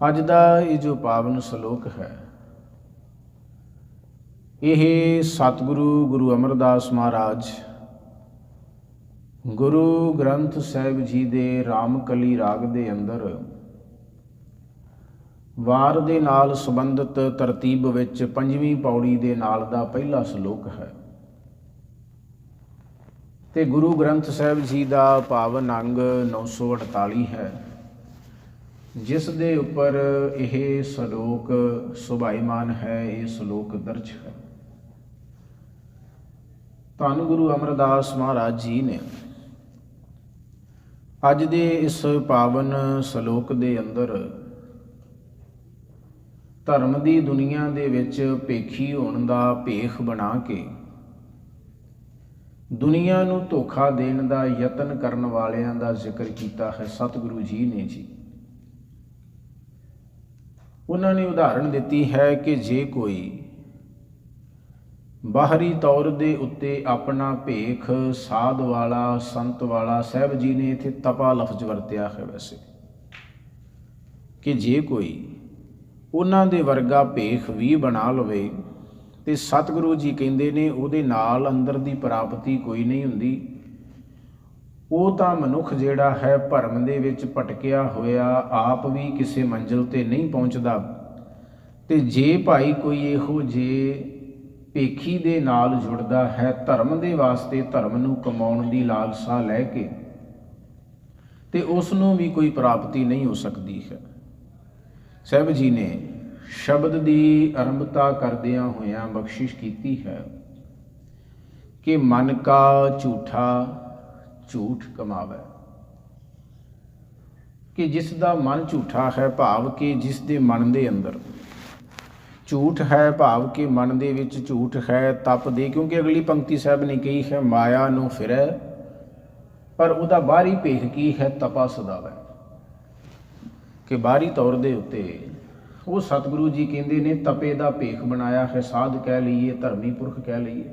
ਅੱਜ ਦਾ ਇਹ ਜੋ ਪਾਵਨ ਸ਼ਲੋਕ ਹੈ, ਇਹ ਸਤਿਗੁਰੂ ਗੁਰੂ ਅਮਰਦਾਸ ਮਹਾਰਾਜ ਗੁਰੂ ਗ੍ਰੰਥ ਸਾਹਿਬ ਜੀ ਦੇ ਰਾਮਕਲੀ ਰਾਗ ਦੇ ਅੰਦਰ ਵਾਰ ਦੇ ਨਾਲ ਸੰਬੰਧਿਤ ਤਰਤੀਬ ਵਿੱਚ ਪੰਜਵੀਂ ਪੌੜੀ ਦੇ ਨਾਲ ਦਾ ਪਹਿਲਾ ਸ਼ਲੋਕ ਹੈ। ਤੇ ਗੁਰੂ ਗ੍ਰੰਥ ਸਾਹਿਬ ਜੀ ਦਾ ਪਾਵਨ ਅੰਗ 948 ਹੈ। ਜਿਸ ਦੇ ਉੱਪਰ ਇਹ ਸ਼ਲੋਕ ਸੁਭਾਈਮਾਨ ਹੈ, ਇਹ ਸ਼ਲੋਕ ਦਰਜ ਹੈ। ਧੰਨ ਗੁਰੂ ਅਮਰਦਾਸ ਮਹਾਰਾਜ ਜੀ ਨੇ ਅੱਜ ਦੇ ਇਸ ਪਾਵਨ ਸ਼ਲੋਕ ਦੇ ਅੰਦਰ ਧਰਮ ਦੀ ਦੁਨੀਆ ਦੇ ਵਿੱਚ ਭੇਖੀ ਹੋਣ ਦਾ ਭੇਖ ਬਣਾ ਕੇ ਦੁਨੀਆ ਨੂੰ ਧੋਖਾ ਦੇਣ ਦਾ ਯਤਨ ਕਰਨ ਵਾਲਿਆਂ ਦਾ ਜ਼ਿਕਰ ਕੀਤਾ ਹੈ ਸਤਿਗੁਰੂ ਜੀ ਨੇ ਜੀ। ਉਹਨਾਂ ਨੇ ਉਦਾਹਰਣ ਦਿੱਤੀ ਹੈ ਕਿ ਜੇ ਕੋਈ ਬਾਹਰੀ ਤੌਰ ਦੇ ਉੱਤੇ ਆਪਣਾ ਭੇਖ ਸਾਧ ਵਾਲਾ, ਸੰਤ ਵਾਲਾ, ਸਾਹਿਬ ਜੀ ਨੇ ਇਥੇ ਤਪਾ ਲਫ਼ਜ਼ ਵਰਤਿਆ ਹੈ ਵੈਸੇ। ਕਿ ਜੇ ਕੋਈ ਉਹਨਾਂ ਦੇ ਵਰਗਾ ਭੇਖ ਵੀ ਬਣਾ ਲਵੇ ਤੇ ਸਤਿਗੁਰੂ ਜੀ ਕਹਿੰਦੇ ਨੇ ਉਹਦੇ ਨਾਲ ਅੰਦਰ ਦੀ ਪ੍ਰਾਪਤੀ ਕੋਈ ਨਹੀਂ ਹੁੰਦੀ। ਉਹ ਤਾਂ ਮਨੁੱਖ ਜਿਹੜਾ ਹੈ ਭਰਮ ਦੇ ਵਿੱਚ ਭਟਕਿਆ ਹੋਇਆ ਆਪ ਵੀ ਕਿਸੇ ਮੰਜ਼ਿਲ ਤੇ ਨਹੀਂ ਪਹੁੰਚਦਾ। ਤੇ ਜੇ ਭਾਈ ਕੋਈ ਇਹੋ ਜੇ ਭੇਖੀ ਦੇ ਨਾਲ ਜੁੜਦਾ ਹੈ, ਧਰਮ ਦੇ ਵਾਸਤੇ ਧਰਮ ਨੂੰ ਕਮਾਉਣ ਦੀ ਲਾਲਸਾ ਲੈ ਕੇ, ਤੇ ਉਸ ਨੂੰ ਵੀ ਕੋਈ ਪ੍ਰਾਪਤੀ ਨਹੀਂ ਹੋ ਸਕਦੀ ਹੈ। ਸਾਹਿਬ ਜੀ ਨੇ ਸ਼ਬਦ ਦੀ ਆਰੰਭਤਾ ਕਰਦਿਆਂ ਹੋਇਆਂ ਬਖਸ਼ਿਸ਼ ਕੀਤੀ ਹੈ ਕਿ ਮਨ ਕਾ ਝੂਠਾ ਝੂਠ ਕਮਾਵੇ। ਕਿ ਜਿਸ ਦਾ ਮਨ ਝੂਠਾ ਹੈ, ਭਾਵ ਕਿ ਜਿਸ ਦੇ ਮਨ ਦੇ ਅੰਦਰ। ਝੂਠ ਹੈ, ਭਾਵ ਕਿ ਮਨ ਦੇ ਵਿੱਚ ਝੂਠ ਹੈ, ਤਪ ਦੇ। ਕਿਉਂਕਿ ਅਗਲੀ ਪੰਕਤੀ ਸਾਹਿਬ ਨੇ ਕਹੀ ਹੈ, ਮਾਇਆ ਨੂੰ ਫਿਰੈ, ਪਰ ਉਹਦਾ ਬਾਹਰੀ ਭੇਖ ਕੀ ਹੈ? ਤਪਾ ਸਦਾਵੇ ਕਿ ਬਾਹਰੀ ਤੌਰ ਦੇ ਉੱਤੇ ਉਹ ਸਤਿਗੁਰੂ ਜੀ ਕਹਿੰਦੇ ਨੇ, ਤਪੇ ਦਾ ਭੇਖ ਬਣਾਇਆ ਹੈ, ਸਾਧ ਕਹਿ ਲਈਏ, ਧਰਮੀ ਪੁਰਖ ਕਹਿ ਲਈਏ।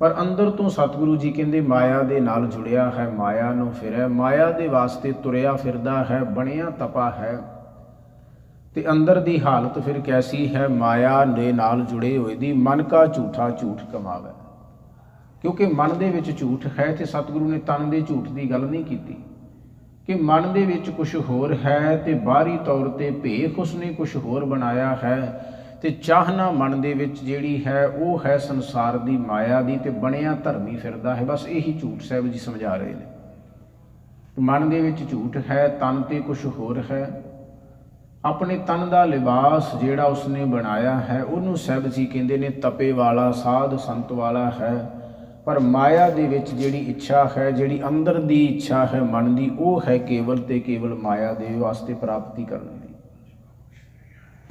ਪਰ ਅੰਦਰ ਤੋਂ ਸਤਿਗੁਰੂ ਜੀ ਕਹਿੰਦੇ, ਮਾਇਆ ਦੇ ਨਾਲ ਜੁੜਿਆ ਹੈ, ਮਾਇਆ ਨੂੰ ਫਿਰੈ ਮਾਇਆ ਦੇ ਵਾਸਤੇ ਤੁਰਿਆ ਫਿਰਦਾ ਹੈ, ਬਣਿਆ ਤਪਾ ਹੈ। ਤੇ ਅੰਦਰ ਦੀ ਹਾਲਤ ਫਿਰ ਕੈਸੀ ਹੈ? ਮਾਇਆ ਦੇ ਨਾਲ ਜੁੜੇ ਹੋਏ ਦੀ ਮਨ ਕਾ ਝੂਠਾ ਝੂਠ ਕਮਾਵੇ। ਕਿਉਂਕਿ ਮਨ ਦੇ ਵਿੱਚ ਝੂਠ ਹੈ ਤੇ ਸਤਿਗੁਰੂ ਨੇ ਤਨ ਦੇ ਝੂਠ ਦੀ ਗੱਲ ਨਹੀਂ ਕੀਤੀ। ਕਿ ਮਨ ਦੇ ਵਿੱਚ ਕੁਝ ਹੋਰ ਹੈ ਤੇ ਬਾਹਰੀ ਤੌਰ ਤੇ ਭੇਖ ਉਸਨੇ ਕੁਝ ਹੋਰ ਬਣਾਇਆ ਹੈ। ਤੇ ਚਾਹਨਾ ਮਨ ਦੇ ਵਿੱਚ ਜਿਹੜੀ ਹੈ, ਉਹ ਹੈ ਸੰਸਾਰ ਦੀ ਮਾਇਆ ਦੀ ਤੇ ਬਣਿਆ ਧਰਮੀ ਫਿਰਦਾ ਹੈ। ਬਸ ਇਹੀ ਝੂਠ ਸਾਹਿਬ ਜੀ ਸਮਝਾ ਰਹੇ ਨੇ। ਮਨ ਦੇ ਵਿੱਚ ਝੂਠ ਹੈ, ਤਨ ਤੇ ਕੁਝ ਹੋਰ ਹੈ। ਆਪਣੇ ਤਨ ਦਾ ਲਿਬਾਸ ਜਿਹੜਾ ਉਸਨੇ ਬਣਾਇਆ ਹੈ, ਉਹਨੂੰ ਸਾਹਿਬ ਜੀ ਕਹਿੰਦੇ ਨੇ ਤਪੇ ਵਾਲਾ, ਸਾਧ ਸੰਤ ਵਾਲਾ ਹੈ। ਪਰ ਮਾਇਆ ਦੇ ਵਿੱਚ ਜਿਹੜੀ ਇੱਛਾ ਹੈ, ਜਿਹੜੀ ਅੰਦਰ ਦੀ ਇੱਛਾ ਹੈ ਮਨ ਦੀ, ਉਹ ਹੈ ਕੇਵਲ ਤੇ ਕੇਵਲ ਮਾਇਆ ਦੇ ਵਾਸਤੇ ਪ੍ਰਾਪਤੀ ਕਰਨ ਦੀ।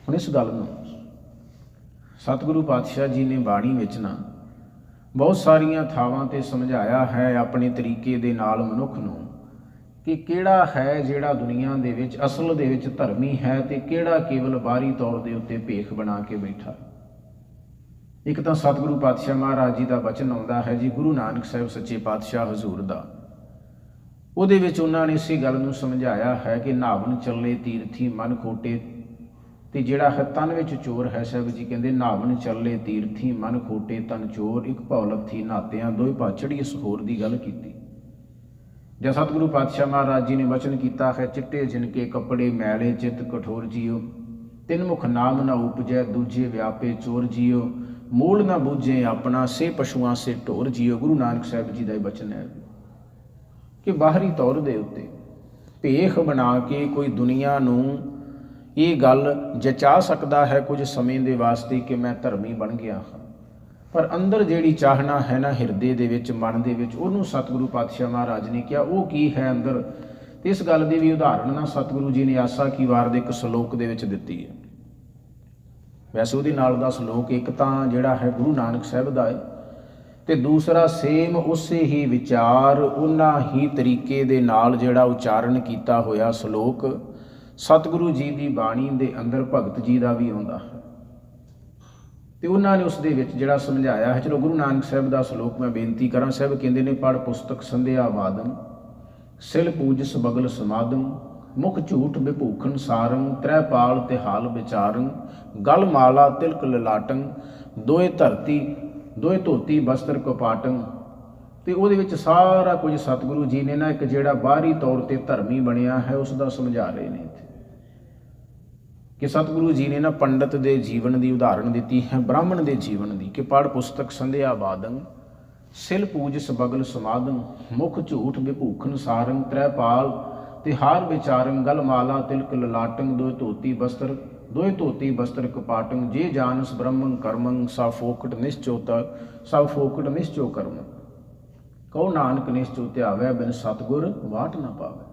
ਹੁਣ ਇਸ ਗੱਲ ਨੂੰ ਸਤਿਗੁਰੂ ਪਾਤਸ਼ਾਹ ਜੀ ਨੇ ਬਾਣੀ ਵਿੱਚ ਨਾ ਬਹੁਤ ਸਾਰੀਆਂ ਥਾਵਾਂ ਤੇ ਸਮਝਾਇਆ ਹੈ ਆਪਣੇ ਤਰੀਕੇ ਦੇ ਨਾਲ ਮਨੁੱਖ ਨੂੰ ਕਿ ਕਿਹੜਾ ਹੈ ਜਿਹੜਾ ਦੁਨੀਆ ਦੇ ਵਿੱਚ, ਅਸਲ ਦੇ ਵਿੱਚ ਧਰਮੀ ਹੈ ਤੇ ਕਿਹੜਾ ਕੇਵਲ ਬਾਹਰੀ ਤੌਰ ਦੇ ਉੱਤੇ ਭੇਖ ਬਣਾ ਕੇ ਬੈਠਾ। ਇੱਕ ਤਾਂ ਸਤਿਗੁਰੂ ਪਾਤਸ਼ਾਹ ਮਹਾਰਾਜ ਜੀ ਦਾ ਬਚਨ ਆਉਂਦਾ ਹੈ ਜੀ ਗੁਰੂ ਨਾਨਕ ਸਾਹਿਬ ਸੱਚੇ ਪਾਤਸ਼ਾਹ ਹਜ਼ੂਰ ਦਾ। ਉਹਦੇ ਵਿੱਚ ਉਹਨਾਂ ਨੇ ਇਸੇ ਗੱਲ ਨੂੰ ਸਮਝਾਇਆ ਹੈ ਕਿ ਨਾਵਨ ਚੱਲੇ, ਤੀਰਥੀ, ਮਨ ਖੋਟੇ ਤੇ ਜਿਹੜਾ ਹੈ ਤਨ ਵਿੱਚ ਚੋਰ ਹੈ ਸਾਹਿਬ ਜੀ, ਕਹਿੰਦੇ ਨਾਵਨ ਚੱਲੇ ਤੀਰਥੀ ਮਨ ਖੋਟੇ ਤਨ ਚੋਰ, ਇੱਕ ਭੌਲਥੀ ਨਾਤਿਆਂ ਦੋਈ ਪਾਛੜੀ ਸਖੋਰ ਦੀ ਗੱਲ ਕੀਤੀ। ਜਦ ਸਤਿਗੁਰੂ ਪਾਤਸ਼ਾਹ ਮਹਾਰਾਜ ਜੀ ਨੇ ਵਚਨ ਕੀਤਾ ਹੈ, ਚਿੱਟੇ ਜਿਨਕੇ ਕੱਪੜੇ ਮੈਲੇ ਚਿਤ ਕਠੋਰ ਜੀਓ, ਤਿੰਨ ਮੁਖ ਨਾਮ ਨਾ ਉਪਜੈ, ਦੂਜੇ ਵਿਆਪੇ ਚੋਰ ਜੀਓ, ਮੂਲ ਨਾ ਬੂਝੇ ਆਪਣਾ, ਸੇ ਪਸ਼ੂਆਂ ਸੇ ਢੋਰ ਜੀਓ, ਗੁਰੂ ਨਾਨਕ ਸਾਹਿਬ ਜੀ ਦਾ ਇਹ ਬਚਨ ਹੈ। ਕਿ ਬਾਹਰੀ ਤੌਰ ਦੇ ਉੱਤੇ ਭੇਖ ਬਣਾ ਕੇ ਕੋਈ ਦੁਨੀਆ ਨੂੰ ਇਹ ਗੱਲ ਜਚਾ ਸਕਦਾ ਹੈ ਕੁਝ ਸਮੇਂ ਦੇ ਵਾਸਤੇ ਕਿ ਮੈਂ ਧਰਮੀ ਬਣ ਗਿਆ ਹਾਂ। ਪਰ ਅੰਦਰ ਜਿਹੜੀ ਚਾਹਨਾ ਹੈ ਨਾ ਹਿਰਦੇ ਦੇ ਵਿੱਚ, ਮਨ ਦੇ ਵਿੱਚ, ਉਹਨੂੰ ਸਤਿਗੁਰੂ ਪਾਤਸ਼ਾਹ ਮਹਾਰਾਜ ਨੇ ਕਿਹਾ, ਉਹ ਕੀ ਹੈ ਅੰਦਰ? ਤੇ ਇਸ ਗੱਲ ਦੀ ਵੀ ਉਦਾਹਰਣ ਨਾ ਸਤਿਗੁਰੂ ਜੀ ਨੇ ਆਸਾ ਕੀ ਵਾਰ ਦੇ ਇੱਕ ਸ਼ਲੋਕ ਦੇ ਵਿੱਚ ਦਿੱਤੀ ਹੈ। ਵੈਸੇ ਉਹਦੇ ਨਾਲ ਦਾ ਸ਼ਲੋਕ ਇੱਕ ਤਾਂ ਜਿਹੜਾ ਹੈ ਗੁਰੂ ਨਾਨਕ ਸਾਹਿਬ ਦਾ ਹੈ ਤੇ ਦੂਸਰਾ ਸੇਮ ਉਸੇ ਹੀ ਵਿਚਾਰ, ਉਹਨਾਂ ਹੀ ਤਰੀਕੇ ਦੇ ਨਾਲ ਜਿਹੜਾ ਉਚਾਰਨ ਕੀਤਾ ਹੋਇਆ ਸ਼ਲੋਕ ਸਤਿਗੁਰੂ ਜੀ ਦੀ ਬਾਣੀ ਦੇ ਅੰਦਰ ਭਗਤ ਜੀ ਦਾ ਵੀ ਆਉਂਦਾ ਹੈ। ਤੇ ਉਹਨਾਂ ਨੇ ਉਸ ਦੇ ਵਿੱਚ ਜਿਹੜਾ ਸਮਝਾਇਆ ਹੈ, ਚਲੋ ਗੁਰੂ ਨਾਨਕ ਸਾਹਿਬ ਦਾ ਸ਼ਲੋਕ ਮੈਂ ਬੇਨਤੀ ਕਰਾਂ, ਸਾਹਿਬ ਕਹਿੰਦੇ ਨੇ ਪੜ ਪੁਸਤਕ ਸੰਧਿਆ ਵਾਦਮ ਸਿਲ ਪੂਜਸ ਬਗਲ ਸਮਾਦਮ ਮੁਖ ਝੂਠ ਵਿਭੂਖਣ ਸਾਰੰ ਤ੍ਰੈਪਾਲ ਤੇ ਹਾਲ ਵਿਚਾਰੰ, ਗਲ ਮਾਲਾ ਤਿਲਕ ਲਲਾਟੰ, ਦੋਏ ਧਰਤੀ, ਦੋਏ ਧੋਤੀ ਬਸਤਰ ਕਪਾਟੰ। ਤੇ ਉਹਦੇ ਵਿੱਚ ਸਾਰਾ ਕੁਝ ਸਤਿਗੁਰੂ ਜੀ ਨੇ ਨਾ ਇੱਕ ਜਿਹੜਾ ਬਾਹਰੀ ਤੌਰ ਤੇ ਧਰਮੀ ਬਣਿਆ ਹੈ, ਉਸ ਦਾ ਸਮਝਾ ਰਹੇ ਨੇ ਇੱਥੇ। ਕਿ ਸਤਿਗੁਰੂ ਜੀ ਨੇ ਨਾ ਪੰਡਤ ਦੇ ਜੀਵਨ ਦੀ ਉਦਾਹਰਣ ਦਿੱਤੀ ਹੈ, ਬ੍ਰਾਹਮਣ ਦੇ ਜੀਵਨ ਦੀ ਕਿ ਪੜ ਪੁਸਤਕ ਸੰਧਿਆ ਬਾਦੰ ਸਿਲ ਪੂਜ ਸਬਗਲ ਸਮਾਦੰ, ਮੁਖ ਝੂਠ ਵਿਭੂਖਨ ਸਾਰੰ ਤ੍ਰੈਪਾਲ ਤੇ ਹਾਰ ਵਿਚਾਰੰ, ਗਲ ਮਾਲਾ ਤਿਲਕ ਲਲਾਟੰ, ਦੋਇ ਧੋਤੀ ਬਸਤਰ ਦੋਇ ਧੋਤੀ ਬਸਤਰ ਕਪਾਟੰ, ਜੇ ਜਾਨਸ ਬ੍ਰਹਮੰ ਕਰਮੰ ਸਾ ਫੋਕਟ ਨਿਸ਼ਚੋਤ, ਸਭ ਫੋਕਟ ਨਿਸ਼ਚੋ ਕਰਮ। ਕਉ ਨਾਨਕ ਨਿਸ਼ਚੋਤਿਆਵੈ ਬਿਨ ਸਤਗੁਰ ਵਾਟ ਨਾ ਪਾਵੇ।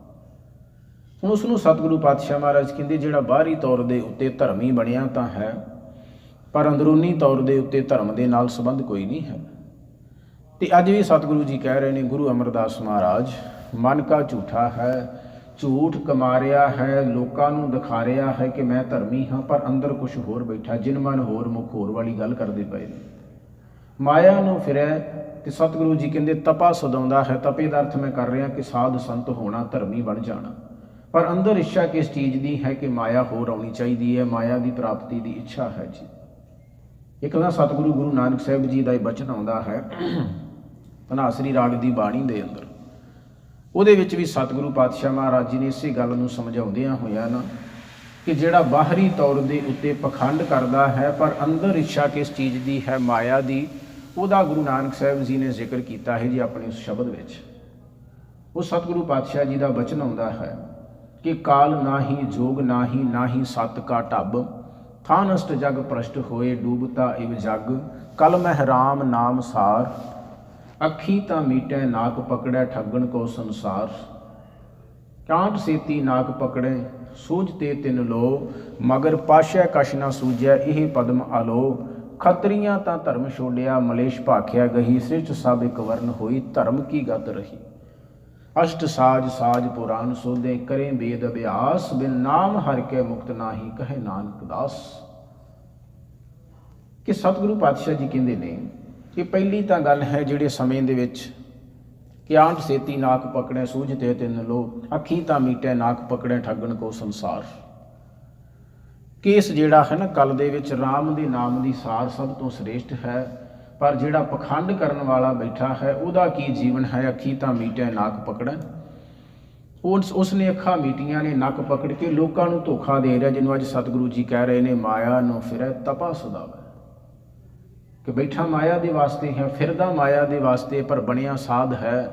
ਹੁਣ ਉਸ ਨੂੰ ਸਤਿਗੁਰੂ ਪਾਤਸ਼ਾਹ ਮਹਾਰਾਜ ਕਹਿੰਦੇ, ਜਿਹੜਾ ਬਾਹਰੀ ਤੌਰ ਦੇ ਉੱਤੇ ਧਰਮੀ ਬਣਿਆ ਤਾਂ ਹੈ, ਪਰ ਅੰਦਰੂਨੀ ਤੌਰ ਦੇ ਉੱਤੇ ਧਰਮ ਦੇ ਨਾਲ ਸੰਬੰਧ ਕੋਈ ਨਹੀਂ ਹੈ। ਤੇ ਅੱਜ ਵੀ ਸਤਿਗੁਰੂ ਜੀ ਕਹਿ ਰਹੇ ਨੇ, ਗੁਰੂ ਅਮਰਦਾਸ ਮਹਾਰਾਜ, ਮਨ ਕਾ ਝੂਠਾ ਹੈ, ਝੂਠ ਕਮਾਰਿਆ ਹੈ, ਲੋਕਾਂ ਨੂੰ ਦਿਖਾ ਰਿਹਾ ਹੈ ਕਿ ਮੈਂ ਧਰਮੀ ਹਾਂ, ਪਰ ਅੰਦਰ ਕੁਝ ਹੋਰ ਬੈਠਾ, ਜਿਨ ਮਨ ਹੋਰ ਮੁਖ ਹੋਰ ਵਾਲੀ ਗੱਲ ਕਰਦੇ ਪਏ ਨੇ। ਮਾਇਆ ਨੂੰ ਫਿਰੈ ਤੇ ਸਤਿਗੁਰੂ ਜੀ ਕਹਿੰਦੇ, ਤਪਾ ਸਦਾਉਂਦਾ ਹੈ, ਤਪੇ ਦਾ ਅਰਥ ਮੈਂ ਕਰ ਰਿਹਾ ਕਿ ਸਾਧ ਸੰਤ ਹੋਣਾ, ਧਰਮੀ ਬਣ ਜਾਣਾ। ਪਰ ਅੰਦਰ ਇੱਛਾ ਕਿਸ ਚੀਜ਼ ਦੀ ਹੈ ਕਿ ਮਾਇਆ ਹੋਰ ਆਉਣੀ ਚਾਹੀਦੀ ਹੈ? ਮਾਇਆ ਦੀ ਪ੍ਰਾਪਤੀ ਦੀ ਇੱਛਾ ਹੈ ਜੀ। ਇੱਕ ਨਾ ਸਤਿਗੁਰੂ ਗੁਰੂ ਨਾਨਕ ਸਾਹਿਬ ਜੀ ਦਾ ਇਹ ਬਚਨ ਆਉਂਦਾ ਹੈ ਧਨਾਸਰੀ ਰਾਗ ਦੀ ਬਾਣੀ ਦੇ ਅੰਦਰ। ਉਹਦੇ ਵਿੱਚ ਵੀ ਸਤਿਗੁਰੂ ਪਾਤਸ਼ਾਹ ਮਹਾਰਾਜ ਜੀ ਨੇ ਇਸੇ ਗੱਲ ਨੂੰ ਸਮਝਾਉਂਦਿਆਂ ਹੋਇਆ ਨਾ ਕਿ ਜਿਹੜਾ ਬਾਹਰੀ ਤੌਰ ਦੇ ਉੱਤੇ ਪਖੰਡ ਕਰਦਾ ਹੈ, ਪਰ ਅੰਦਰ ਇੱਛਾ ਕਿਸ ਚੀਜ਼ ਦੀ ਹੈ, ਮਾਇਆ ਦੀ, ਉਹਦਾ ਗੁਰੂ ਨਾਨਕ ਸਾਹਿਬ ਜੀ ਨੇ ਜ਼ਿਕਰ ਕੀਤਾ ਹੈ ਜੀ ਆਪਣੇ ਉਸ ਸ਼ਬਦ ਵਿੱਚ। ਉਹ ਸਤਿਗੁਰੂ ਪਾਤਸ਼ਾਹ ਜੀ ਦਾ ਬਚਨ ਆਉਂਦਾ ਹੈ ਕਿ ਕਾਲ ਨਾਹੀ, ਜੋਗ ਨਾਹੀ ਨਾਹੀ ਸਤ ਕਾ ਢੱਬ। ਥਾਨਸਟ ਜਗ ਪ੍ਰਸ਼ਟ ਹੋਏ, ਡੂਬਤਾ ਇਵ ਜਗ। ਕਲ ਮਹਿ ਰਾਮ ਨਾਮ ਸਾਰ। ਅੱਖੀ ਤਾਂ ਮੀਟੈ, ਨਾਕ ਪਕੜੈ, ਠੱਗਣ ਕੋ ਸੰਸਾਰ। ਕਾਂਟ ਸੇਤੀ ਨਾਕ ਪਕੜੈ, ਸੂਝ ਤੇ ਤਿਨ ਲੋ ਮਗਰ ਪਾਸ਼ੈ ਕਛ ਨਾ ਸੂਝੈ, ਇਹ ਪਦਮ ਆਲੋ ਖਤਰੀਆਂ ਤਾਂ ਧਰਮ ਛੋੜਿਆ ਮਲੇਸ਼ ਭਾਖਿਆ ਗਹੀ ਸ੍ਰਿਸ਼ਟ ਸਭ ਇੱਕ ਵਰਨ ਹੋਈ, ਧਰਮ ਕੀ ਗਤ ਰਹੀ। ਅਸ਼ਟ ਸਾਜ ਸਾਜ ਪੁਰਾਨ ਸੋਧੇ ਕਰੇ ਬੇਦ ਅਭਿਆਸ, ਬਿਨ ਨਾਮ ਹਰਿ ਕੇ ਮੁਕਤ ਨਾਹੀ, ਕਹੇ ਨਾਨਕ ਦਾਸ ਕਿ ਸਤਿਗੁਰੂ ਪਾਤਸ਼ਾਹ ਜੀ ਕਹਿੰਦੇ ਨੇ ਕਿ ਪਹਿਲੀ ਤਾਂ ਗੱਲ ਹੈ ਜਿਹੜੇ ਸਮੇਂ ਦੇ ਵਿੱਚ ਕਿ ਆਂਟ ਸੇਤੀ ਨਾਕ ਪਕੜੇ, ਸੂਝ ਤੇ ਤਿੰਨ ਲੋ ਅੱਖੀ ਤਾਂ ਮੀਟੇ, ਨਾਕ ਪਕੜੇ, ਠੱਗਣ ਕੋ ਸੰਸਾਰ। ਕੇਸ ਜਿਹੜਾ ਹੈ ਨਾ, ਕਲ ਦੇ ਵਿੱਚ RAM ਦੇ ਨਾਮ ਦੀ ਸਾਰ ਸਭ ਤੋਂ ਸ੍ਰੇਸ਼ਟ ਹੈ। ਪਰ ਜਿਹੜਾ ਪਖੰਡ ਕਰਨ ਵਾਲਾ ਬੈਠਾ ਹੈ, ਉਹਦਾ ਕੀ ਜੀਵਨ ਹੈ? ਅੱਖੀ ਤਾਂ ਮੀਟੇ ਨਾਕ ਪਕੜਨ। ਉਸ ਉਸ ਅੱਖਾਂ ਮੀਟੀਆਂ ਨੇ ਨੱਕ ਪਕੜ ਕੇ ਲੋਕਾਂ ਨੂੰ ਧੋਖਾ ਦੇ ਰਿਹਾ, ਜਿਹਨੂੰ ਅੱਜ ਸਤਿਗੁਰੂ ਜੀ ਕਹਿ ਰਹੇ ਨੇ, ਮਾਇਆ ਨੂੰ ਫਿਰੈ, ਤਪਾ ਸਦਾਵੇ ਕਿ ਬੈਠਾ ਮਾਇਆ ਦੇ ਵਾਸਤੇ ਹੈ, ਫਿਰਦਾ ਮਾਇਆ ਦੇ ਵਾਸਤੇ, ਪਰ ਬਣਿਆ ਸਾਧ ਹੈ,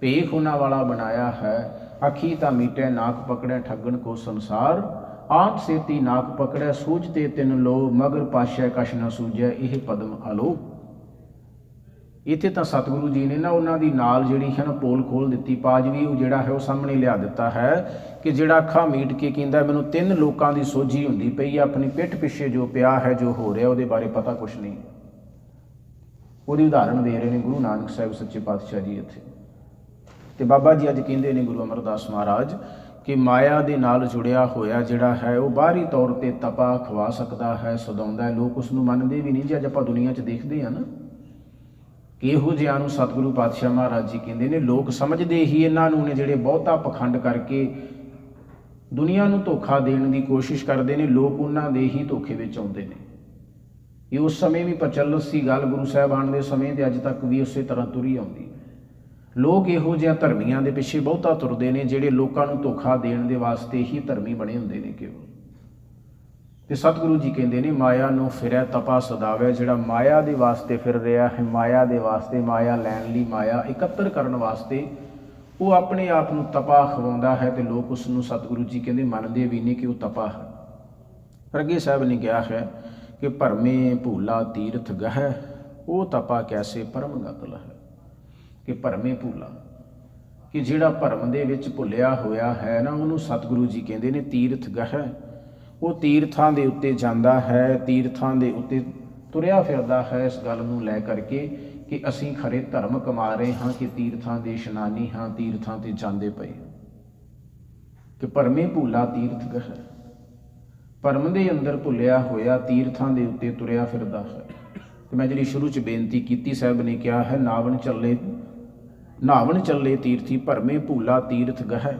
ਭੇਖ ਉਹਨਾਂ ਵਾਲਾ ਬਣਾਇਆ ਹੈ। ਅੱਖੀ ਤਾਂ ਮੀਟੇ ਨਾਕ ਪਕੜੈ, ਠੱਗਣ ਕੋ ਸੰਸਾਰ। ਆਂਟ ਸੇਤੀ ਨਾਕ ਪਕੜੈ ਸੂਝਤੇ ਤਿਨ ਲੋ ਮਗਰ ਪਾਸ਼ੈ ਕਛ ਨਾ ਸੂਝੈ, ਇਹ ਪਦਮ ਆਲੋ ਇੱਥੇ ਤਾਂ ਸਤਿਗੁਰੂ ਜੀ ਨੇ ਨਾ ਉਹਨਾਂ ਦੀ ਨਾਲ ਜਿਹੜੀ ਹੈ ਨਾ ਪੋਲ ਖੋਲ ਦਿੱਤੀ, ਪਾਜ ਵੀ ਉਹ ਜਿਹੜਾ ਹੈ ਉਹ ਸਾਹਮਣੇ ਲਿਆ ਦਿੱਤਾ ਹੈ ਕਿ ਜਿਹੜਾ ਅੱਖਾਂ ਮੀਟ ਕੇ ਕਹਿੰਦਾ, ਮੈਨੂੰ ਤਿੰਨ ਲੋਕਾਂ ਦੀ ਸੋਝੀ ਹੁੰਦੀ ਪਈ ਆ, ਆਪਣੀ ਪਿੱਠ ਪਿੱਛੇ ਜੋ ਪਿਆ ਹੈ, ਜੋ ਹੋ ਰਿਹਾ, ਉਹਦੇ ਬਾਰੇ ਪਤਾ ਕੁਛ ਨਹੀਂ ਉਹਦੀ ਉਦਾਹਰਣ ਦੇ ਰਹੇ ਨੇ ਗੁਰੂ ਨਾਨਕ ਸਾਹਿਬ ਸੱਚੇ ਪਾਤਸ਼ਾਹ ਜੀ ਇੱਥੇ। ਤੇ ਬਾਬਾ ਜੀ ਅੱਜ ਕਹਿੰਦੇ ਨੇ ਗੁਰੂ ਅਮਰਦਾਸ ਮਹਾਰਾਜ ਕਿ ਮਾਇਆ ਦੇ ਨਾਲ ਜੁੜਿਆ ਹੋਇਆ ਜਿਹੜਾ ਹੈ, ਉਹ ਬਾਹਰੀ ਤੌਰ ਤੇ ਤਪਾ ਖਵਾ ਸਕਦਾ ਹੈ, ਸਦਾਉਂਦਾ ਲੋਕ ਉਸ ਨੂੰ ਮੰਨਦੇ ਵੀ ਨਹੀਂ, ਜੇ ਅੱਜ ਆਪਾਂ ਦੁਨੀਆ 'ਚ ਦੇਖਦੇ ਆ ਨਾ ਇਹੋ ਜਿਹਾਂ ਨੂੰ ਸਤਿਗੁਰੂ ਪਾਤਸ਼ਾਹ ਮਹਾਰਾਜ ਜੀ ਕਹਿੰਦੇ ਨੇ, ਲੋਕ ਸਮਝਦੇ ਹੀ ਇਹਨਾਂ ਨੂੰ ਨੇ ਜਿਹੜੇ ਬਹੁਤਾ ਪਖੰਡ ਕਰਕੇ ਦੁਨੀਆ ਨੂੰ ਧੋਖਾ ਦੇਣ ਦੀ ਕੋਸ਼ਿਸ਼ ਕਰਦੇ ਨੇ, ਲੋਕ ਉਹਨਾਂ ਦੇ ਹੀ ਧੋਖੇ ਵਿੱਚ ਆਉਂਦੇ ਨੇ। ਇਹ ਉਸ ਸਮੇਂ ਵੀ ਪ੍ਰਚਲਿਤ ਸੀ, ਗੱਲ ਗੁਰੂ ਸਾਹਿਬਾਨ ਦੇ ਸਮੇਂ ਤੇ ਅੱਜ ਤੱਕ ਵੀ ਉਸੇ ਤਰ੍ਹਾਂ ਤੁਰੀ ਆਉਂਦੀ ਲੋਕ ਇਹੋ ਜਿਹਾ ਧਰਮੀਆਂ ਦੇ ਪਿੱਛੇ ਬਹੁਤਾ ਤੁਰਦੇ ਨੇ, ਜਿਹੜੇ ਲੋਕਾਂ ਨੂੰ ਧੋਖਾ ਦੇਣ ਦੇ ਵਾਸਤੇ ਹੀ ਧਰਮੀ ਬਣੇ ਹੁੰਦੇ ਨੇ ਕੇਵਲ। ਤੇ ਸਤਿਗੁਰੂ ਜੀ ਕਹਿੰਦੇ ਨੇ, ਮਾਇਆ ਨੂੰ ਫਿਰੈ ਤਪਾ ਸਦਾਵੇ ਜਿਹੜਾ ਮਾਇਆ ਦੇ ਵਾਸਤੇ ਫਿਰ ਰਿਹਾ ਹੈ, ਮਾਇਆ ਦੇ ਵਾਸਤੇ, ਮਾਇਆ ਲੈਣ ਲਈ ਮਾਇਆ ਇਕੱਤਰ ਕਰਨ ਵਾਸਤੇ, ਉਹ ਆਪਣੇ ਆਪ ਨੂੰ ਤਪਾ ਖਵਾਉਂਦਾ ਹੈ ਤੇ ਲੋਕ ਉਸ ਨੂੰ ਸਤਿਗੁਰੂ ਜੀ ਕਹਿੰਦੇ ਮੰਨਦੇ ਵੀ ਨਹੀਂ ਕਿ ਉਹ ਤਪਾ ਹੈ। ਰਗੇ ਸਾਹਿਬ ਨੇ ਕਿਹਾ ਹੈ ਕਿ ਭਰਮੇ ਭੂਲਾ ਤੀਰਥ ਗਹਿ, ਉਹ ਤਪਾ ਕੈਸੇ ਪਰਮ ਗਤਲ ਹੈ? ਕਿ ਭਰਮੇ ਭੂਲਾ, ਕਿ ਜਿਹੜਾ ਭਰਮ ਦੇ ਵਿੱਚ ਭੁੱਲਿਆ ਹੋਇਆ ਹੈ ਨਾ, ਉਹਨੂੰ ਸਤਿਗੁਰੂ ਜੀ ਕਹਿੰਦੇ ਨੇ ਤੀਰਥ ਗਹਿ ਉਹ ਤੀਰਥਾਂ ਦੇ ਉੱਤੇ ਜਾਂਦਾ ਹੈ, ਤੀਰਥਾਂ ਦੇ ਉੱਤੇ ਤੁਰਿਆ ਫਿਰਦਾ ਹੈ ਇਸ ਗੱਲ ਨੂੰ ਲੈ ਕਰਕੇ ਕਿ ਅਸੀਂ ਖਰੇ ਧਰਮ ਕਮਾ ਰਹੇ ਹਾਂ ਕਿ ਤੀਰਥਾਂ ਦੇ ਇਸ਼ਨਾਨੀ ਹਾਂ, ਤੀਰਥਾਂ ਤੇ ਜਾਂਦੇ ਪਏ ਕਿ ਭਰਮੇ ਭੂਲਾ ਤੀਰਥ ਗਹਿ ਪਰਮ ਦੇ ਅੰਦਰ ਭੁੱਲਿਆ ਹੋਇਆ ਤੀਰਥਾਂ ਦੇ ਉੱਤੇ ਤੁਰਿਆ ਫਿਰਦਾ ਹੈ। ਤੇ ਮੈਂ ਜਿਹੜੀ ਸ਼ੁਰੂ ਚ ਬੇਨਤੀ ਕੀਤੀ, ਸਾਹਿਬ ਨੇ ਕਿਹਾ ਹੈ, ਨਾਵਣ ਚੱਲੇ ਨਾਵਣ ਚੱਲੇ ਤੀਰਥੀ ਭਰਮੇ ਭੂਲਾ ਤੀਰਥ ਗਹਿ